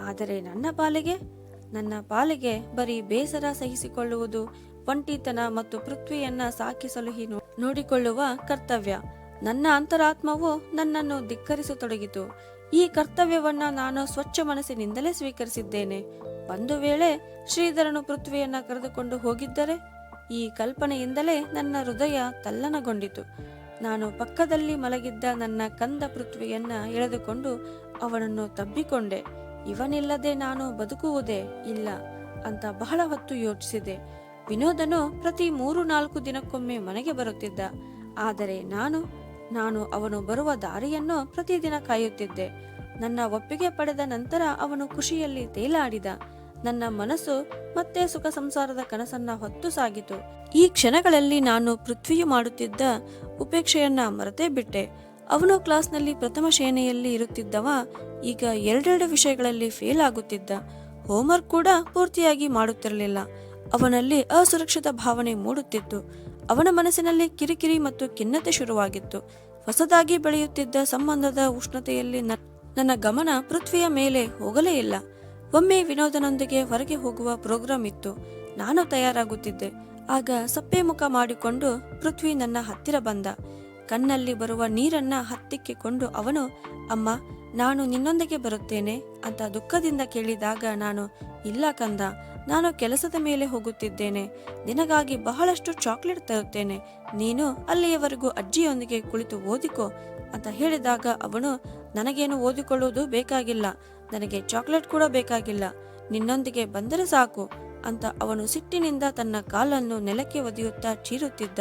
ಆದರೆ ನನ್ನ ಪಾಲಿಗೆ ನನ್ನ ಪಾಲಿಗೆ ಬರೀ ಬೇಸರ ಸಹಿಸಿಕೊಳ್ಳುವುದು, ಒಂಟಿತನ ಮತ್ತು ಪೃಥ್ವಿಯನ್ನ ಸಾಕಿಸಲು ಹೀನು. ನೋಡಿಕೊಳ್ಳುವ ಕರ್ತವ್ಯ. ನನ್ನ ಅಂತರಾತ್ಮವು ನನ್ನನ್ನು ಧಿಕ್ಕರಿಸತೊಡಗಿತು. ಈ ಕರ್ತವ್ಯವನ್ನ ನಾನು ಸ್ವಚ್ಛ ಮನಸ್ಸಿನಿಂದಲೇ ಸ್ವೀಕರಿಸಿದ್ದೇನೆ. ಒಂದು ವೇಳೆ ಶ್ರೀಧರನು ಪೃಥ್ವಿಯನ್ನ ಕರೆದುಕೊಂಡು ಹೋಗಿದ್ದರೆ, ಈ ಕಲ್ಪನೆಯಿಂದಲೇ ನನ್ನ ಹೃದಯ ತಲ್ಲನಗೊಂಡಿತು. ನಾನು ಪಕ್ಕದಲ್ಲಿ ಮಲಗಿದ್ದ ನನ್ನ ಕಂದ ಪೃಥ್ವಿಯನ್ನ ಎಳೆದುಕೊಂಡು ಅವನನ್ನು ತಬ್ಬಿಕೊಂಡೆ. ಇವನಿಲ್ಲದೆ ನಾನು ಬದುಕುವುದೇ ಇಲ್ಲ ಅಂತ ಬಹಳ ಹೊತ್ತು ಯೋಚಿಸಿದೆ. ವಿನೋದನು ಪ್ರತಿ ಮೂರು ನಾಲ್ಕು ದಿನಕ್ಕೊಮ್ಮೆ ಮನೆಗೆ ಬರುತ್ತಿದ್ದ. ಆದರೆ ನಾನು ನಾನು ಅವನು ಬರುವ ದಾರಿಯನ್ನು ಪ್ರತಿದಿನ ಕಾಯುತ್ತಿದ್ದೆ. ನನ್ನ ಒಪ್ಪಿಗೆ ಪಡೆದ ನಂತರ ಅವನು ಖುಷಿಯಲ್ಲಿ ತೇಲಾಡಿದ. ನನ್ನ ಮನಸ್ಸು ಮತ್ತೆ ಸುಖ ಸಂಸಾರದ ಕನಸನ್ನ ಹೊತ್ತು ಸಾಗಿತು. ಈ ಕ್ಷಣಗಳಲ್ಲಿ ನಾನು ಪೃಥ್ವಿಯು ಮಾಡುತ್ತಿದ್ದ ಉಪೇಕ್ಷೆಯನ್ನ ಮರೆತೇ ಬಿಟ್ಟೆ. ಅವನು ಕ್ಲಾಸ್ನಲ್ಲಿ ಪ್ರಥಮ ಶ್ರೇಣಿಯಲ್ಲಿ ಇರುತ್ತಿದ್ದವ, ಈಗ ಎರಡೆರಡು ವಿಷಯಗಳಲ್ಲಿ ಫೇಲ್ ಆಗುತ್ತಿದ್ದ. ಹೋಮ್ವರ್ಕ್ ಕೂಡ ಪೂರ್ತಿಯಾಗಿ ಮಾಡುತ್ತಿರಲಿಲ್ಲ. ಅವನಲ್ಲಿ ಅಸುರಕ್ಷಿತ ಭಾವನೆ ಮೂಡುತ್ತಿತ್ತು. ಅವನ ಮನಸ್ಸಿನಲ್ಲಿ ಕಿರಿಕಿರಿ ಮತ್ತು ಖಿನ್ನತೆ ಶುರುವಾಗಿತ್ತು. ಹೊಸದಾಗಿ ಬೆಳೆಯುತ್ತಿದ್ದ ಸಂಬಂಧದ ಉಷ್ಣತೆಯಲ್ಲಿ ನನ್ನ ಗಮನ ಪೃಥ್ವಿಯ ಮೇಲೆ ಹೋಗಲೇ ಇಲ್ಲ. ಒಮ್ಮೆ ವಿನೋದನೊಂದಿಗೆ ಹೊರಗೆ ಹೋಗುವ ಪ್ರೋಗ್ರಾಂ ಇತ್ತು. ನಾನು ತಯಾರಾಗುತ್ತಿದ್ದೆ. ಆಗ ಸಪ್ಪೆ ಮುಖ ಮಾಡಿಕೊಂಡು ಪೃಥ್ವಿ ನನ್ನ ಹತ್ತಿರ ಬಂದ. ಕಣ್ಣಲ್ಲಿ ಬರುವ ನೀರನ್ನ ಹತ್ತಿಕ್ಕಿಕೊಂಡು ಅವನು, ಅಮ್ಮ, ನಾನು ನಿನ್ನೊಂದಿಗೆ ಬರುತ್ತೇನೆ ಅಂತ ದುಃಖದಿಂದ ಕೇಳಿದಾಗ ನಾನು, ಇಲ್ಲ ಕಂದ, ನಾನು ಕೆಲಸದ ಮೇಲೆ ಹೋಗುತ್ತಿದ್ದೇನೆ. ನಿನಗಾಗಿ ಬಹಳಷ್ಟು ಚಾಕ್ಲೇಟ್ ತರುತ್ತೇನೆ. ನೀನು ಅಲ್ಲಿಯವರೆಗೂ ಅಜ್ಜಿಯೊಂದಿಗೆ ಕುಳಿತು ಓದಿಕೋ ಅಂತ ಹೇಳಿದಾಗ ಅವನು, ನನಗೇನು ಓದಿಕೊಳ್ಳುವುದು ಬೇಕಾಗಿಲ್ಲ. ನನಗೆ ಚಾಕ್ಲೇಟ್ ಕೂಡ ಬೇಕಾಗಿಲ್ಲ. ನಿನ್ನೊಂದಿಗೆ ಬಂದರೆ ಸಾಕು ಅಂತ ಅವನು ಸಿಟ್ಟಿನಿಂದ ತನ್ನ ಕಾಲನ್ನು ನೆಲಕ್ಕೆ ಒದೆಯುತ್ತಾ ಚೀರುತ್ತಿದ್ದ.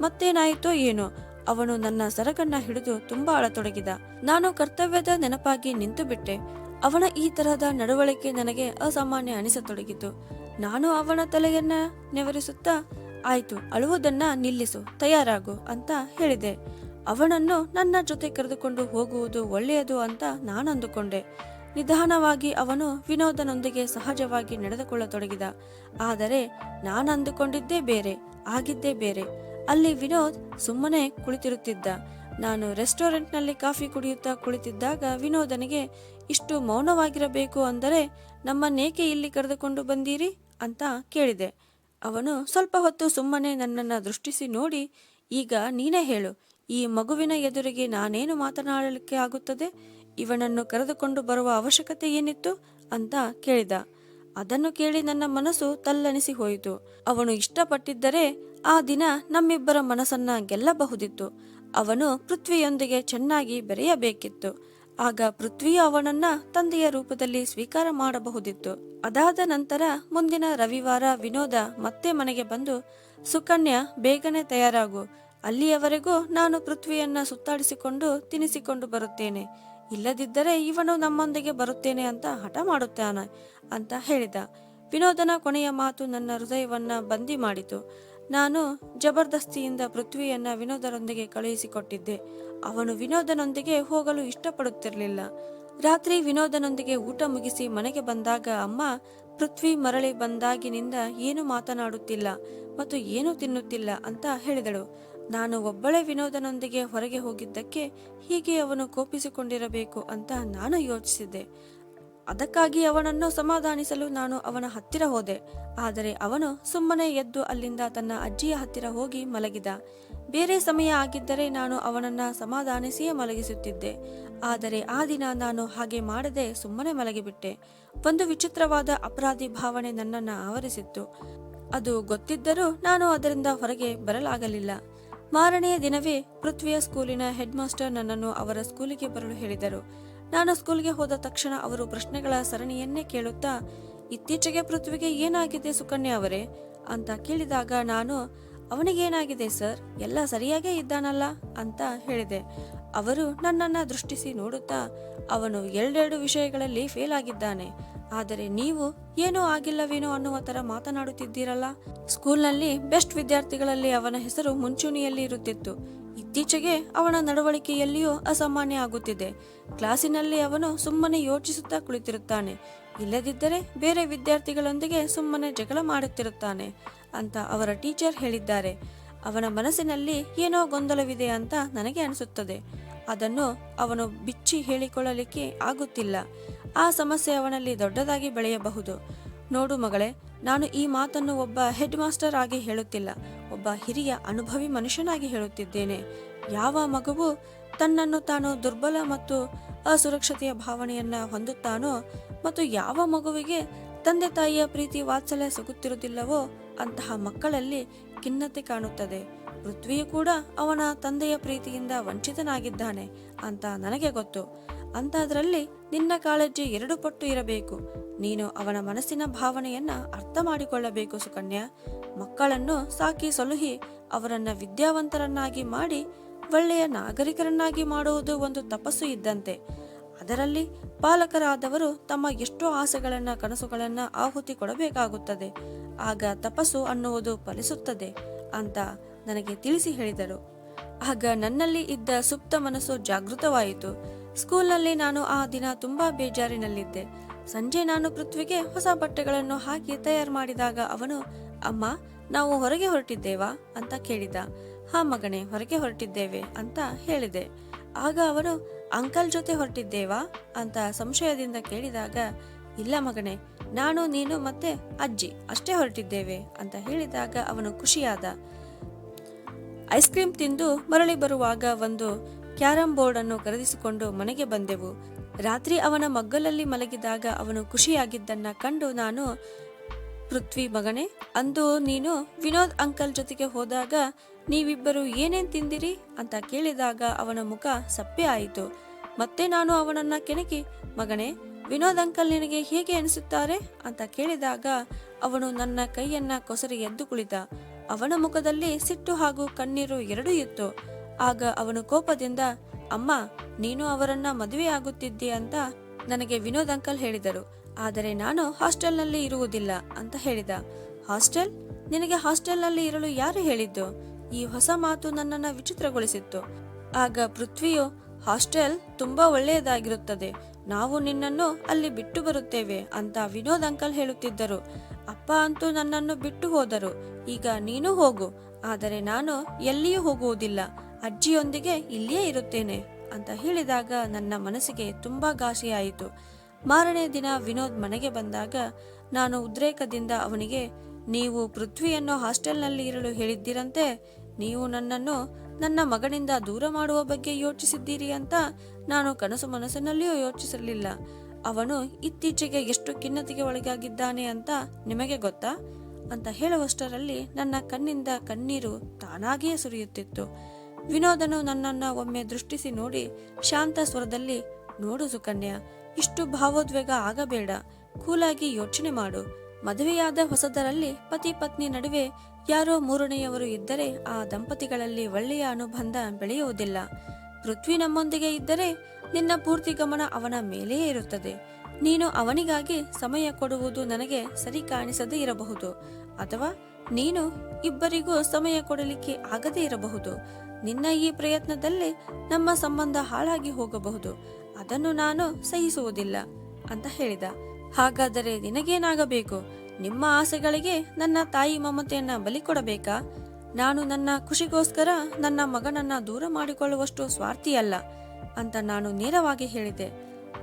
ಮತ್ತೇನಾಯಿತೋ ಏನೋ ಅವನು ನನ್ನ ಸರಗನ್ನ ಹಿಡಿದು ತುಂಬಾ ಅಳತೊಡಗಿದ. ನಾನು ಕರ್ತವ್ಯದ ನೆನಪಾಗಿ ನಿಂತು ಬಿಟ್ಟೆ. ಅವನ ಈ ತರಹದ ನಡವಳಿಕೆ ನನಗೆ ಅಸಾಮಾನ್ಯ ಅನಿಸತೊಡಗಿತು. ನಾನು ಅವನ ತಲೆಯನ್ನ ನೆವರಿಸುತ್ತಾ, ಆಯ್ತು, ಅಳುವುದನ್ನ ನಿಲ್ಲಿಸು, ತಯಾರಾಗು ಅಂತ ಹೇಳಿದೆ. ಅವನನ್ನು ನನ್ನ ಜೊತೆ ಕರೆದುಕೊಂಡು ಹೋಗುವುದು ಒಳ್ಳೆಯದು ಅಂತ ನಾನು ಅಂದುಕೊಂಡೆ ನಿಧಾನವಾಗಿ ಅವನು ವಿನೋದನೊಂದಿಗೆ ಸಹಜವಾಗಿ ನಡೆದುಕೊಳ್ಳತೊಡಗಿದ. ಆದರೆ ನಾನು ಅಂದುಕೊಂಡಿದ್ದೇ ಬೇರೆ, ಆಗಿದ್ದೇ ಬೇರೆ. ಅಲ್ಲಿ ವಿನೋದ್ ಸುಮ್ಮನೆ ಕುಳಿತಿರುತ್ತಿದ್ದ. ನಾನು ರೆಸ್ಟೋರೆಂಟ್ನಲ್ಲಿ ಕಾಫಿ ಕುಡಿಯುತ್ತಾ ಕುಳಿತಿದ್ದಾಗ ವಿನೋದನಿಗೆ, ಇಷ್ಟು ಮೌನವಾಗಿರಬೇಕು ಅಂದರೆ ನಮ್ಮನ್ನೇಕೆ ಇಲ್ಲಿ ಕರೆದುಕೊಂಡು ಬಂದೀರಿ? ಅಂತ ಕೇಳಿದೆ. ಅವನು ಸ್ವಲ್ಪ ಹೊತ್ತು ಸುಮ್ಮನೆ ನನ್ನನ್ನು ದೃಷ್ಟಿಸಿ ನೋಡಿ, ಈಗ ನೀನೇ ಹೇಳು, ಈ ಮಗುವಿನ ಎದುರಿಗೆ ನಾನೇನು ಮಾತನಾಡಲಿಕ್ಕೆ ಆಗುತ್ತದೆ? ಇವನನ್ನು ಕರೆದುಕೊಂಡು ಬರುವ ಅವಶ್ಯಕತೆ ಏನಿತ್ತು? ಅಂತ ಕೇಳಿದ. ಅದನ್ನು ಕೇಳಿ ನನ್ನ ಮನಸ್ಸು ತಲ್ಲಣಿಸಿ ಹೋಯಿತು. ಅವನು ಇಷ್ಟಪಟ್ಟಿದ್ದರೆ ಆ ದಿನ ನಮ್ಮಿಬ್ಬರ ಮನಸ್ಸನ್ನ ಗೆಲ್ಲಬಹುದಿತ್ತು. ಅವನು ಪೃಥ್ವಿಯೊಂದಿಗೆ ಚೆನ್ನಾಗಿ ಬೆರೆಯಬೇಕಿತ್ತು. ಆಗ ಪೃಥ್ವಿಯು ಅವನನ್ನ ತಂದೆಯ ರೂಪದಲ್ಲಿ ಸ್ವೀಕಾರ ಮಾಡಬಹುದಿತ್ತು. ಅದಾದ ನಂತರ ಮುಂದಿನ ರವಿವಾರ ವಿನೋದ ಮತ್ತೆ ಮನೆಗೆ ಬಂದು, ಸುಕನ್ಯಾ, ಬೇಗನೆ ತಯಾರಾಗು. ಅಲ್ಲಿಯವರೆಗೂ ನಾನು ಪೃಥ್ವಿಯನ್ನ ಸುತ್ತಾಡಿಸಿಕೊಂಡು ತಿನಿಸಿಕೊಂಡು ಬರುತ್ತೇನೆ. ಇಲ್ಲದಿದ್ದರೆ ಇವನು ನಮ್ಮೊಂದಿಗೆ ಬರುತ್ತೇನೆ ಅಂತ ಹಠ ಮಾಡುತ್ತಾನೆ ಅಂತ ಹೇಳಿದ. ವಿನೋದನ ಕೊನೆಯ ಮಾತು ನನ್ನ ಹೃದಯವನ್ನ ಬಂದಿ ಮಾಡಿತು. ನಾನು ಜಬರ್ದಸ್ತಿಯಿಂದ ಪೃಥ್ವಿಯನ್ನ ವಿನೋದರೊಂದಿಗೆ ಕಳುಹಿಸಿಕೊಟ್ಟಿದ್ದೆ. ಅವನು ವಿನೋದನೊಂದಿಗೆ ಹೋಗಲು ಇಷ್ಟಪಡುತ್ತಿರಲಿಲ್ಲ. ರಾತ್ರಿ ವಿನೋದನೊಂದಿಗೆ ಊಟ ಮುಗಿಸಿ ಮನೆಗೆ ಬಂದಾಗ ಅಮ್ಮ, ಪೃಥ್ವಿ ಮರಳಿ ಬಂದಾಗಿನಿಂದ ಏನು ಮಾತನಾಡುತ್ತಿಲ್ಲ ಮತ್ತು ಏನು ತಿನ್ನುತ್ತಿಲ್ಲ ಅಂತ ಹೇಳಿದಳು. ನಾನು ಒಬ್ಬಳೇ ವಿನೋದನೊಂದಿಗೆ ಹೊರಗೆ ಹೋಗಿದ್ದಕ್ಕೆ ಹೀಗೆ ಅವನು ಕೋಪಿಸಿಕೊಂಡಿರಬೇಕು ಅಂತ ನಾನು ಯೋಚಿಸಿದ್ದೆ. ಅದಕ್ಕಾಗಿ ಅವನನ್ನು ಸಮಾಧಾನಿಸಲು ನಾನು ಅವನ ಹತ್ತಿರ ಹೋದೆ. ಆದರೆ ಅವನು ಸುಮ್ಮನೆ ಎದ್ದು ಅಲ್ಲಿಂದ ತನ್ನ ಅಜ್ಜಿಯ ಹತ್ತಿರ ಹೋಗಿ ಮಲಗಿದ. ಬೇರೆ ಸಮಯ ಆಗಿದ್ದರೆ ನಾನು ಅವನನ್ನ ಸಮಾಧಾನಿಸಿಯೇ ಮಲಗಿಸುತ್ತಿದ್ದೆ. ಆದರೆ ಆ ದಿನ ನಾನು ಹಾಗೆ ಮಾಡದೆ ಸುಮ್ಮನೆ ಮಲಗಿಬಿಟ್ಟೆ. ಒಂದು ವಿಚಿತ್ರವಾದ ಅಪರಾಧಿ ಭಾವನೆ ನನ್ನನ್ನು ಆವರಿಸಿತ್ತು. ಅದು ಗೊತ್ತಿದ್ದರೂ ನಾನು ಅದರಿಂದ ಹೊರಗೆ ಬರಲಾಗಲಿಲ್ಲ. ಮಾರನೆಯ ದಿನವೇ ಪೃಥ್ವಿಯ ಸ್ಕೂಲಿನ ಹೆಡ್ ಮಾಸ್ಟರ್ ನನ್ನನ್ನು ಅವರ ಸ್ಕೂಲಿಗೆ ಬರಲು ಹೇಳಿದರು. ನಾನು ಸ್ಕೂಲ್ಗೆ ಹೋದ ತಕ್ಷಣ ಅವರು ಪ್ರಶ್ನೆಗಳ ಸರಣಿಯನ್ನೇ ಕೇಳುತ್ತಾ, ಇತ್ತೀಚೆಗೆ ಪೃಥ್ವಿಗೆ ಏನಾಗಿದೆ ಸುಕನ್ಯಾ ಅವರೇ? ಅಂತ ಕೇಳಿದಾಗ ನಾನು ಅವನಿಗೇನಾಗಿದೆ ಸರ್? ಎಲ್ಲ ಸರಿಯಾಗೇ ಇದ್ದಾನಲ್ಲ ಅಂತ ಹೇಳಿದೆ. ಅವರು ನನ್ನನ್ನ ದೃಷ್ಟಿಸಿ ನೋಡುತ್ತಾ ಅವನು ಎರಡೆರಡು ವಿಷಯಗಳಲ್ಲಿ ಫೇಲ್ ಆಗಿದ್ದಾನೆ. ಆದರೆ ನೀವು ಏನೂ ಆಗಿಲ್ಲವೇನೋ ಅನ್ನುವ ಥರ ಮಾತನಾಡುತ್ತಿದ್ದೀರಲ್ಲ? ಸ್ಕೂಲ್ನಲ್ಲಿ ಬೆಸ್ಟ್ ವಿದ್ಯಾರ್ಥಿಗಳಲ್ಲಿ ಅವನ ಹೆಸರು ಮುಂಚೂಣಿಯಲ್ಲಿ ಇರುತ್ತಿತ್ತು. ಇತ್ತೀಚೆಗೆ ಅವನ ನಡವಳಿಕೆಯಲ್ಲಿಯೂ ಅಸಾಮಾನ್ಯ ಆಗುತ್ತಿದೆ. ಕ್ಲಾಸಿನಲ್ಲಿ ಅವನು ಸುಮ್ಮನೆ ಯೋಚಿಸುತ್ತಾ ಕುಳಿತಿರುತ್ತಾನೆ. ಇಲ್ಲದಿದ್ದರೆ ಬೇರೆ ವಿದ್ಯಾರ್ಥಿಗಳೊಂದಿಗೆ ಸುಮ್ಮನೆ ಜಗಳ ಮಾಡುತ್ತಿರುತ್ತಾನೆ. ಅಂತ ಅವರ ಟೀಚರ್ ಹೇಳಿದ್ದಾರೆ. ಅವನ ಮನಸ್ಸಿನಲ್ಲಿ ಏನೋ ಗೊಂದಲವಿದೆ ಅಂತ ನನಗೆ ಅನಿಸುತ್ತದೆ. ಅದನ್ನು ಅವನು ಬಿಚ್ಚಿ ಹೇಳಿಕೊಳ್ಳಲಿಕ್ಕೆ ಆಗುತ್ತಿಲ್ಲ. ಆ ಸಮಸ್ಯೆ ಅವನಲ್ಲಿ ದೊಡ್ಡದಾಗಿ ಬೆಳೆಯಬಹುದು. ನೋಡು ಮಗಳೇ, ನಾನು ಈ ಮಾತನ್ನು ಒಬ್ಬ ಹೆಡ್ ಮಾಸ್ಟರ್ ಆಗಿ ಹೇಳುತ್ತಿಲ್ಲ. ಒಬ್ಬ ಹಿರಿಯ ಅನುಭವಿ ಮನುಷ್ಯನಾಗಿ ಹೇಳುತ್ತಿದ್ದೇನೆ. ಯಾವ ಮಗುವು ತನ್ನನ್ನು ತಾನು ದುರ್ಬಲ ಮತ್ತು ಅಸುರಕ್ಷತೆಯ ಭಾವನೆಯನ್ನ ಹೊಂದುತ್ತಾನೋ ಮತ್ತು ಯಾವ ಮಗುವಿಗೆ ತಂದೆ ತಾಯಿಯ ಪ್ರೀತಿ ವಾತ್ಸಲ್ಯ ಸಿಗುತ್ತಿರುವುದಿಲ್ಲವೋ ಅಂತಹ ಮಕ್ಕಳಲ್ಲಿ ಖಿನ್ನತೆ ಕಾಣುತ್ತದೆ. ಪೃಥ್ವಿಯು ಕೂಡ ಅವನ ತಂದೆಯ ಪ್ರೀತಿಯಿಂದ ವಂಚಿತನಾಗಿದ್ದಾನೆ ಅಂತ ನನಗೆ ಗೊತ್ತು. ಅಂಥದ್ರಲ್ಲಿ ನಿನ್ನ ಕಾಳಜಿ ಎರಡು ಪಟ್ಟು ಇರಬೇಕು. ನೀನು ಅವನ ಮನಸ್ಸಿನ ಭಾವನೆಯನ್ನ ಅರ್ಥ ಮಾಡಿಕೊಳ್ಳಬೇಕು ಸುಕನ್ಯಾ. ಮಕ್ಕಳನ್ನು ಸಾಕಿ ಸಲುಹಿ ಅವರನ್ನ ವಿದ್ಯಾವಂತರನ್ನಾಗಿ ಮಾಡಿ ಒಳ್ಳೆಯ ನಾಗರಿಕರನ್ನಾಗಿ ಮಾಡುವುದು ಒಂದು ತಪಸ್ಸು ಇದ್ದಂತೆ. ಅದರಲ್ಲಿ ಪಾಲಕರಾದವರು ತಮ್ಮ ಎಷ್ಟೋ ಆಸೆಗಳನ್ನ, ಕನಸುಗಳನ್ನ ಆಹುತಿ ಕೊಡಬೇಕಾಗುತ್ತದೆ. ಆಗ ತಪಸ್ಸು ಅನ್ನುವುದು ಫಲಿಸುತ್ತದೆ ಅಂತ ನನಗೆ ತಿಳಿಸಿ ಹೇಳಿದರು. ಆಗ ನನ್ನಲ್ಲಿ ಇದ್ದ ಸುಪ್ತ ಮನಸ್ಸು ಜಾಗೃತವಾಯಿತು. ಸ್ಕೂಲ್ನಲ್ಲಿ ನಾನು ಆ ದಿನ ತುಂಬಾ ಬೇಜಾರಿನಲ್ಲಿದ್ದೆ. ಸಂಜೆ ನಾನು ಪೃಥ್ವಿಗೆ ಹೊಸ ಬಟ್ಟೆಗಳನ್ನು ಹಾಕಿ ತಯಾರು ಮಾಡಿದಾಗ ಅವನು, ಅಮ್ಮ, ನಾವು ಹೊರಗೆ ಹೊರಟಿದ್ದೇವಾ? ಅಂತ ಕೇಳಿದ. ಹಾ ಮಗನೇ, ಹೊರಗೆ ಹೊರಟಿದ್ದೇವೆ ಅಂತ ಹೇಳಿದೆ. ಆಗ ಅವನು ಅಂಕಲ್ ಜೊತೆ ಹೊರಟಿದ್ದೇವಾ ಅಂತ ಸಂಶಯದಿಂದ ಕೇಳಿದಾಗ, ಇಲ್ಲ ಮಗನೇ, ನಾನು, ನೀನು ಮತ್ತೆ ಅಜ್ಜಿ, ಅಷ್ಟೇ ಹೊರಟಿದ್ದೇವೆ ಅಂತ ಹೇಳಿದಾಗ ಅವನು ಖುಷಿಯಾದ. ಐಸ್ ಕ್ರೀಮ್ ತಿಂದು ಮರಳಿ ಬರುವಾಗ ಒಂದು ಕ್ಯಾರಂ ಬೋರ್ಡ್ ಅನ್ನು ಖರೀದಿಸಿಕೊಂಡು ಮನೆಗೆ ಬಂದೆವು. ರಾತ್ರಿ ಅವನ ಮಗ್ಗಲಲ್ಲಿ ಮಲಗಿದಾಗ ಅವನು ಖುಷಿಯಾಗಿದ್ದನ್ನ ಕಂಡು ನಾನು, ಪೃಥ್ವಿ ಮಗನೇ, ಅಂದು ನೀನು ವಿನೋದ್ ಅಂಕಲ್ ಜೊತೆಗೆ ಹೋದಾಗ ನೀವಿಬ್ಬರು ಏನೇನ್ ತಿಂದಿರಿ ಅಂತ ಕೇಳಿದಾಗ ಅವನ ಮುಖ ಸಪ್ಪೆ ಆಯಿತು. ಮತ್ತೆ ನಾನು ಅವನನ್ನ ಕೆಣಕಿ, ಮಗನೇ, ವಿನೋದ್ ಅಂಕಲ್ ನಿನಗೆ ಹೇಗೆ ಅನಿಸುತ್ತಾರೆ? ಅಂತ ಕೇಳಿದಾಗ ಅವನು ನನ್ನ ಕೈಯನ್ನ ಕೊಸರಿ ಎದ್ದು ಕುಳಿತ. ಅವನ ಮುಖದಲ್ಲಿ ಸಿಟ್ಟು ಹಾಗೂ ಕಣ್ಣೀರು ಎರಡೂ ಇತ್ತು. ಆಗ ಅವನು ಕೋಪದಿಂದ, ಅಮ್ಮ, ನೀನು ಅವರನ್ನ ಮದುವೆ ಆಗುತ್ತಿದ್ದೀಯ ಅಂತ ನನಗೆ ವಿನೋದ್ ಅಂಕಲ್ ಹೇಳಿದರು. ಆದರೆ ನಾನು ಹಾಸ್ಟೆಲ್ನಲ್ಲಿ ಇರುವುದಿಲ್ಲ ಅಂತ ಹೇಳಿದ. ಹಾಸ್ಟೆಲ್? ನಿನಗೆ ಹಾಸ್ಟೆಲ್ನಲ್ಲಿ ಇರಲು ಯಾರು ಹೇಳಿದ್ದು? ಈ ಹೊಸ ಮಾತು ನನ್ನನ್ನು ವಿಚಿತ್ರಗೊಳಿಸಿತ್ತು. ಆಗ ಪೃಥ್ವಿಯು, ಹಾಸ್ಟೆಲ್ ತುಂಬಾ ಒಳ್ಳೆಯದಾಗಿರುತ್ತದೆ. ನಾವು ನಿನ್ನನ್ನು ಅಲ್ಲಿ ಬಿಟ್ಟು ಬರುತ್ತೇವೆ ಅಂತ ವಿನೋದ್ ಅಂಕಲ್ ಹೇಳುತ್ತಿದ್ದರು. ಅಪ್ಪ ಅಂತೂ ನನ್ನನ್ನು ಬಿಟ್ಟು ಹೋದರು. ಈಗ ನೀನು ಹೋಗು. ಆದರೆ ನಾನು ಎಲ್ಲಿಯೂ ಹೋಗುವುದಿಲ್ಲ. ಅಜ್ಜಿಯೊಂದಿಗೆ ಇಲ್ಲಿಯೇ ಇರುತ್ತೇನೆ ಅಂತ ಹೇಳಿದಾಗ ನನ್ನ ಮನಸ್ಸಿಗೆ ತುಂಬಾ ಘಾಸಿಯಾಯಿತು. ಮಾರನೇ ದಿನ ವಿನೋದ್ ಮನೆಗೆ ಬಂದಾಗ, ನಾನು ಉದ್ರೇಕದಿಂದ ಅವನಿಗೆ, ನೀವು ಪೃಥ್ವಿಯನ್ನು ಹಾಸ್ಟೆಲ್ನಲ್ಲಿ ಇರಲು ಹೇಳಿದ್ದೀರಂತೆ. ನೀವು ನನ್ನನ್ನು ನನ್ನ ಮಗನಿಂದ ದೂರ ಮಾಡುವ ಬಗ್ಗೆ ಯೋಚಿಸಿದ್ದೀರಿ ಅಂತ ನಾನು ಕನಸು ಮನಸ್ಸಿನಲ್ಲಿಯೂ ಯೋಚಿಸಿರಲಿಲ್ಲ ಅವನು ಇತ್ತೀಚೆಗೆ ಎಷ್ಟು ಖಿನ್ನತೆಗೆ ಒಳಗಾಗಿದ್ದಾನೆ ಅಂತ ನಿಮಗೆ ಗೊತ್ತಾ? ಅಂತ ಹೇಳುವಷ್ಟರಲ್ಲಿ ನನ್ನ ಕಣ್ಣಿಂದ ಕಣ್ಣೀರು ತಾನಾಗಿಯೇ ಸುರಿಯುತ್ತಿತ್ತು. ವಿನೋದನು ನನ್ನನ್ನ ಒಮ್ಮೆ ದೃಷ್ಟಿಸಿ ನೋಡಿ ಶಾಂತ ಸ್ವರದಲ್ಲಿ, ನೋಡು ಸುಕನ್ಯಾ, ಇಷ್ಟು ಭಾವೋದ್ವೇಗ ಆಗಬೇಡ. ಕೂಲಾಗಿ ಯೋಚನೆ ಮಾಡು. ಮದುವೆಯಾದ ಹೊಸದರಲ್ಲಿ ಪತಿ ಪತ್ನಿ ನಡುವೆ ಯಾರೋ ಮೂರನೆಯವರು ಇದ್ದರೆ ಆ ದಂಪತಿಗಳಲ್ಲಿ ಒಳ್ಳೆಯ ಅನುಬಂಧ ಬೆಳೆಯುವುದಿಲ್ಲ. ಪೃಥ್ವಿ ನಮ್ಮೊಂದಿಗೆ ಇದ್ದರೆ ನಿನ್ನ ಪೂರ್ತಿ ಗಮನ ಅವನ ಮೇಲೆಯೇ ಇರುತ್ತದೆ. ನೀನು ಅವನಿಗಾಗಿ ಸಮಯ ಕೊಡುವುದು ನನಗೆ ಸರಿ ಕಾಣಿಸದೇ ಇರಬಹುದು. ಅಥವಾ ನೀನು ಇಬ್ಬರಿಗೂ ಸಮಯ ಕೊಡಲಿಕ್ಕೆ ಆಗದೇ ಇರಬಹುದು. ನಿನ್ನ ಈ ಪ್ರಯತ್ನದಲ್ಲಿ ನಮ್ಮ ಸಂಬಂಧ ಹಾಳಾಗಿ ಹೋಗಬಹುದು. ಅದನ್ನು ನಾನು ಸಹಿಸುವುದಿಲ್ಲ ಅಂತ ಹೇಳಿದ. ಹಾಗಾದರೆ ನಿನಗೇನಾಗಬೇಕು? ನಿಮ್ಮ ಆಸೆಗಳಿಗೆ ನನ್ನ ತಾಯಿ ಮಮತೆಯನ್ನ ಬಲಿ ಕೊಡಬೇಕಾ? ನಾನು ನನ್ನ ಖುಷಿಗೋಸ್ಕರ ನನ್ನ ಮಗನನ್ನ ದೂರ ಮಾಡಿಕೊಳ್ಳುವಷ್ಟು ಸ್ವಾರ್ಥಿ ಅಲ್ಲ ಅಂತ ನಾನು ನೇರವಾಗಿ ಹೇಳಿದೆ.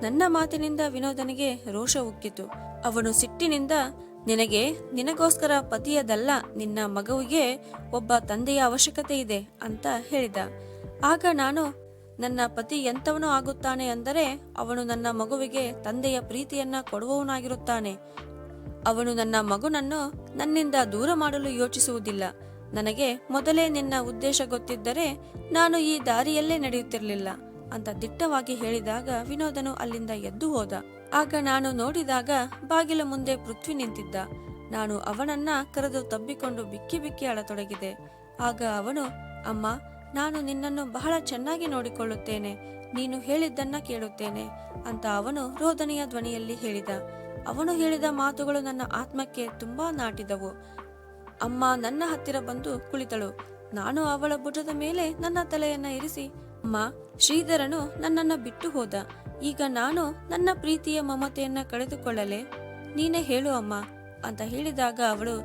ನನ್ನ ಮಾತಿನಿಂದ ವಿನೋದನಿಗೆ ರೋಷ ಉಕ್ಕಿತು. ಅವನು ಸಿಟ್ಟಿನಿಂದ, ನಿನಗೆ ನಿನಗೋಸ್ಕರ ಪತಿಯದಲ್ಲ, ನಿನ್ನ ಮಗುವಿಗೆ ಒಬ್ಬ ತಂದೆಯ ಅವಶ್ಯಕತೆ ಇದೆ ಅಂತ ಹೇಳಿದ. ಆಗ ನಾನು, ನನ್ನ ಪತಿ ಎಂತವನು ಆಗುತ್ತಾನೆ ಅಂದರೆ ಅವನು ನನ್ನ ಮಗುವಿಗೆ ತಂದೆಯ ಪ್ರೀತಿಯನ್ನ ಕೊಡುವವನಾಗಿರುತ್ತಾನೆ. ಅವನು ನನ್ನ ಮಗುನನ್ನು ನನ್ನಿಂದ ದೂರ ಮಾಡಲು ಯೋಚಿಸುವುದಿಲ್ಲ. ನನಗೆ ಮೊದಲೇ ನಿನ್ನ ಉದ್ದೇಶ ಗೊತ್ತಿದ್ದರೆ ನಾನು ಈ ದಾರಿಯಲ್ಲೇ ನಡೆಯುತ್ತಿರಲಿಲ್ಲ ಅಂತ ದಿಟ್ಟವಾಗಿ ಹೇಳಿದಾಗ ವಿನೋದನು ಅಲ್ಲಿಂದ ಎದ್ದು ಹೋದ. ಆಗ ನಾನು ನೋಡಿದಾಗ ಬಾಗಿಲ ಮುಂದೆ ಪೃಥ್ವಿ ನಿಂತಿದ್ದ. ನಾನು ಅವನನ್ನ ಕರೆದು ತಬ್ಬಿಕೊಂಡು ಬಿಕ್ಕಿ ಬಿಕ್ಕಿ ಅಳತೊಡಗಿದೆ. ಆಗ ಅವನು, ಅಮ್ಮ, ನಾನು ನಿನ್ನನ್ನು ಬಹಳ ಚೆನ್ನಾಗಿ ನೋಡಿಕೊಳ್ಳುತ್ತೇನೆ. ನೀನು ಹೇಳಿದ್ದನ್ನ ಕೇಳುತ್ತೇನೆ ಅಂತ ಅವನು ರೋದನೆಯ ಧ್ವನಿಯಲ್ಲಿ ಹೇಳಿದ. ಅವನು ಹೇಳಿದ ಮಾತುಗಳು ನನ್ನ ಆತ್ಮಕ್ಕೆ ತುಂಬಾ ನಾಟಿದವು. ಅಮ್ಮ ನನ್ನ ಹತ್ತಿರ ಬಂದು ಕುಳಿತಳು. ನಾನು ಅವಳ ಭುಜದ ಮೇಲೆ ನನ್ನ ತಲೆಯನ್ನ ಇರಿಸಿ, ಅಮ್ಮ, ಶ್ರೀಧರನು ನನ್ನನ್ನು ಬಿಟ್ಟು ಹೋದ. ಈಗ ನಾನು ನನ್ನ ಪ್ರೀತಿಯ ಮಮತೆಯನ್ನ ಕಳೆದುಕೊಳ್ಳಲೆ? ನೀನೇ ಹೇಳು ಅಮ್ಮ, ಅಂತ ಹೇಳಿದಾಗ ಅವಳು,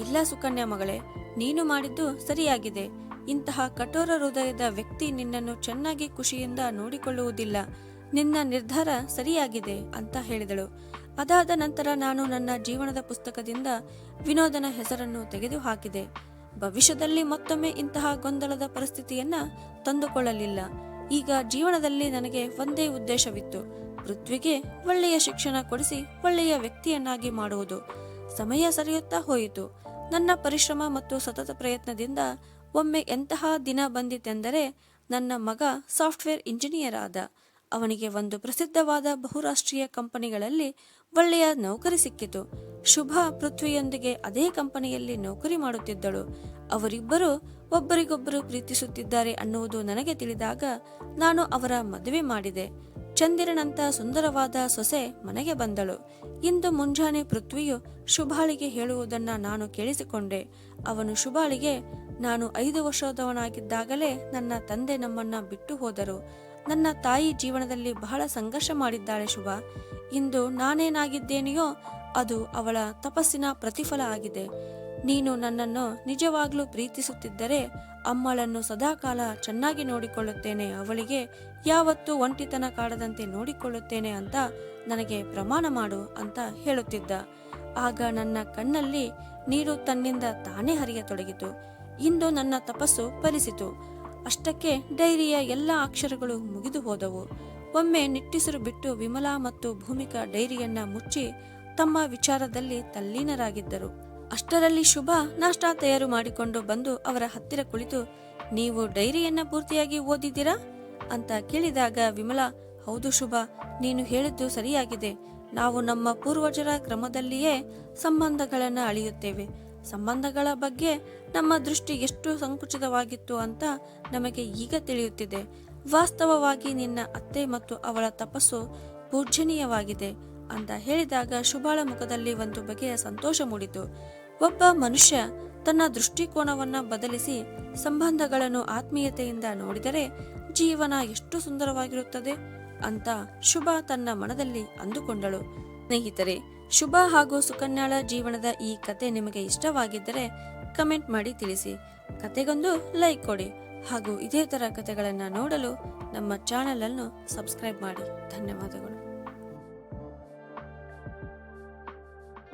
ಇಲ್ಲ ಸುಕನ್ಯಾ ಮಗಳೇ, ನೀನು ಮಾಡಿದ್ದು ಸರಿಯಾಗಿದೆ. ಇಂತಹ ಕಠೋರ ಹೃದಯದ ವ್ಯಕ್ತಿ ನಿನ್ನನ್ನು ಚೆನ್ನಾಗಿ ಖುಷಿಯಿಂದ ನೋಡಿಕೊಳ್ಳುವುದಿಲ್ಲ. ನಿನ್ನ ನಿರ್ಧಾರ ಸರಿಯಾಗಿದೆ, ಅಂತ ಹೇಳಿದಳು. ಅದಾದ ನಂತರ ನಾನು ನನ್ನ ಜೀವನದ ಪುಸ್ತಕದಿಂದ ವಿನೋದನ ಹೆಸರನ್ನು ತೆಗೆದು ಹಾಕಿದೆ ಭವಿಷ್ಯದಲ್ಲಿ ಮತ್ತೊಮ್ಮೆ ಇಂತಹ ಗೊಂದಲದ ಪರಿಸ್ಥಿತಿಯನ್ನ ತಂದುಕೊಳ್ಳಲಿಲ್ಲ. ಈಗ ಜೀವನದಲ್ಲಿ ನನಗೆ ಒಂದೇ ಉದ್ದೇಶವಿತ್ತು. ಪೃಥ್ವಿಗೆ ಒಳ್ಳೆಯ ಶಿಕ್ಷಣ ಕೊಡಿಸಿ ಒಳ್ಳೆಯ ವ್ಯಕ್ತಿಯನ್ನಾಗಿ ಮಾಡುವುದು. ಸಮಯ ಸರಿಯುತ್ತಾ ಹೋಯಿತು. ನನ್ನ ಪರಿಶ್ರಮ ಮತ್ತು ಸತತ ಪ್ರಯತ್ನದಿಂದ ಒಮ್ಮೆ ಎಂತಹ ದಿನ ಬಂದಿತೆಂದರೆ ನನ್ನ ಮಗ ಸಾಫ್ಟ್ವೇರ್ ಇಂಜಿನಿಯರ್ ಆದ. ಅವನಿಗೆ ಒಂದು ಪ್ರಸಿದ್ಧವಾದ ಬಹುರಾಷ್ಟ್ರೀಯ ಕಂಪನಿಗಳಲ್ಲಿ ಒಳ್ಳೆಯ ನೌಕರಿ ಸಿಕ್ಕಿತು. ಶುಭ ಪೃಥ್ವಿಯೊಂದಿಗೆ ಅದೇ ಕಂಪನಿಯಲ್ಲಿ ನೌಕರಿ ಮಾಡುತ್ತಿದ್ದಳು. ಅವರಿಬ್ಬರು ಒಬ್ಬರಿಗೊಬ್ಬರು ಪ್ರೀತಿಸುತ್ತಿದ್ದಾರೆ ಅನ್ನುವುದು ನನಗೆ ತಿಳಿದಾಗ ನಾನು ಅವರ ಮದುವೆ ಮಾಡಿದೆ. ಚಂದಿರನಂತ ಸುಂದರವಾದ ಸೊಸೆ ಮನೆಗೆ ಬಂದಳು. ಇಂದು ಮುಂಜಾನೆ ಪೃಥ್ವಿಯು ಶುಭಾಳಿಗೆ ಹೇಳುವುದನ್ನ ನಾನು ಕೇಳಿಸಿಕೊಂಡೆ. ಅವನು ಶುಭಾಳಿಗೆ, ನಾನು ಐದು ವರ್ಷದವನಾಗಿದ್ದಾಗಲೇ ನನ್ನ ತಂದೆ ನಮ್ಮನ್ನ ಬಿಟ್ಟು ಹೋದರು. ನನ್ನ ತಾಯಿ ಜೀವನದಲ್ಲಿ ಬಹಳ ಸಂಘರ್ಷ ಮಾಡಿದ್ದಾಳೆ ಶುಭ. ಇಂದು ನಾನೇನಾಗಿದ್ದೇನೆಯೋ ಅದು ಅವಳ ತಪಸ್ಸಿನ ಪ್ರತಿಫಲ ಆಗಿದೆ. ನೀನು ನನ್ನನ್ನು ನಿಜವಾಗ್ಲೂ ಪ್ರೀತಿಸುತ್ತಿದ್ದರೆ ಅಮ್ಮಳನ್ನು ಸದಾಕಾಲ ಚೆನ್ನಾಗಿ ನೋಡಿಕೊಳ್ಳುತ್ತೇನೆ, ಅವಳಿಗೆ ಯಾವತ್ತೂ ಒಂಟಿತನ ಕಾಡದಂತೆ ನೋಡಿಕೊಳ್ಳುತ್ತೇನೆ ಅಂತ ನನಗೆ ಪ್ರಮಾಣ ಮಾಡು ಅಂತ ಹೇಳುತ್ತಿದ್ದ. ಆಗ ನನ್ನ ಕಣ್ಣಲ್ಲಿ ನೀರು ತನ್ನಿಂದ ತಾನೇ ಹರಿಯತೊಡಗಿತು. ಇಂದು ನನ್ನ ತಪಸ್ಸು ಫಲಿಸಿತು. ಅಷ್ಟಕ್ಕೆ ಡೈರಿಯ ಎಲ್ಲ ಅಕ್ಷರಗಳು ಮುಗಿದು ಹೋದವು. ಒಮ್ಮೆ ನಿಟ್ಟಿಸಿರು ಬಿಟ್ಟು ವಿಮಲಾ ಮತ್ತು ಭೂಮಿಕಾ ಡೈರಿಯನ್ನ ಮುಚ್ಚಿ ತಮ್ಮ ವಿಚಾರದಲ್ಲಿ ತಲ್ಲೀನರಾಗಿದ್ದರು. ಅಷ್ಟರಲ್ಲಿ ಶುಭ ನಾಷ್ಟಾ ತಯಾರು ಮಾಡಿಕೊಂಡು ಬಂದು ಅವರ ಹತ್ತಿರ ಕುಳಿತು, ನೀವು ಡೈರಿಯನ್ನ ಪೂರ್ತಿಯಾಗಿ ಓದಿದ್ದೀರಾ? ಅಂತ ಕೇಳಿದಾಗ ವಿಮಲಾ, ಹೌದು ಶುಭ, ನೀನು ಹೇಳಿದ್ದು ಸರಿಯಾಗಿದೆ. ನಾವು ನಮ್ಮ ಪೂರ್ವಜರ ಕ್ರಮದಲ್ಲಿಯೇ ಸಂಬಂಧಗಳನ್ನು ಅಳಿಯುತ್ತೇವೆ. ಸಂಬಂಧಗಳ ಬಗ್ಗೆ ನಮ್ಮ ದೃಷ್ಟಿ ಎಷ್ಟು ಸಂಕುಚಿತವಾಗಿತ್ತು ಅಂತ ನಮಗೆ ಈಗ ತಿಳಿಯುತ್ತಿದೆ. ವಾಸ್ತವವಾಗಿ ನಿನ್ನ ಅತ್ತೆ ಮತ್ತು ಅವಳ ತಪಸ್ಸು ಪೂಜನೀಯವಾಗಿದೆ ಅಂತ ಹೇಳಿದಾಗ ಶುಭಾಳ ಮುಖದಲ್ಲಿ ಒಂದು ಬಗೆಯ ಸಂತೋಷ ಮೂಡಿತು. ಒಬ್ಬ ಮನುಷ್ಯ ತನ್ನ ದೃಷ್ಟಿಕೋನವನ್ನ ಬದಲಿಸಿ ಸಂಬಂಧಗಳನ್ನು ಆತ್ಮೀಯತೆಯಿಂದ ನೋಡಿದರೆ ಜೀವನ ಎಷ್ಟು ಸುಂದರವಾಗಿರುತ್ತದೆ ಅಂತ ಶುಭ ತನ್ನ ಮನದಲ್ಲಿ ಅಂದುಕೊಂಡಳು. ಸ್ನೇಹಿತರೆ ಶುಭ ಹಾಗೂ ಸುಕನ್ಯಾಳ ಜೀವನದ ಈ ಕತೆ ನಿಮಗೆ ಇಷ್ಟವಾಗಿದ್ದರೆ ಕಮೆಂಟ್ ಮಾಡಿ ತಿಳಿಸಿ. ಕತೆಗೊಂದು ಲೈಕ್ ಕೊಡಿ ಹಾಗೂ ಇದೇ ಥರ ಕತೆಗಳನ್ನು ನೋಡಲು ನಮ್ಮ ಚಾನೆಲ್ ಅನ್ನು ಸಬ್ಸ್ಕ್ರೈಬ್ ಮಾಡಿ. ಧನ್ಯವಾದಗಳು.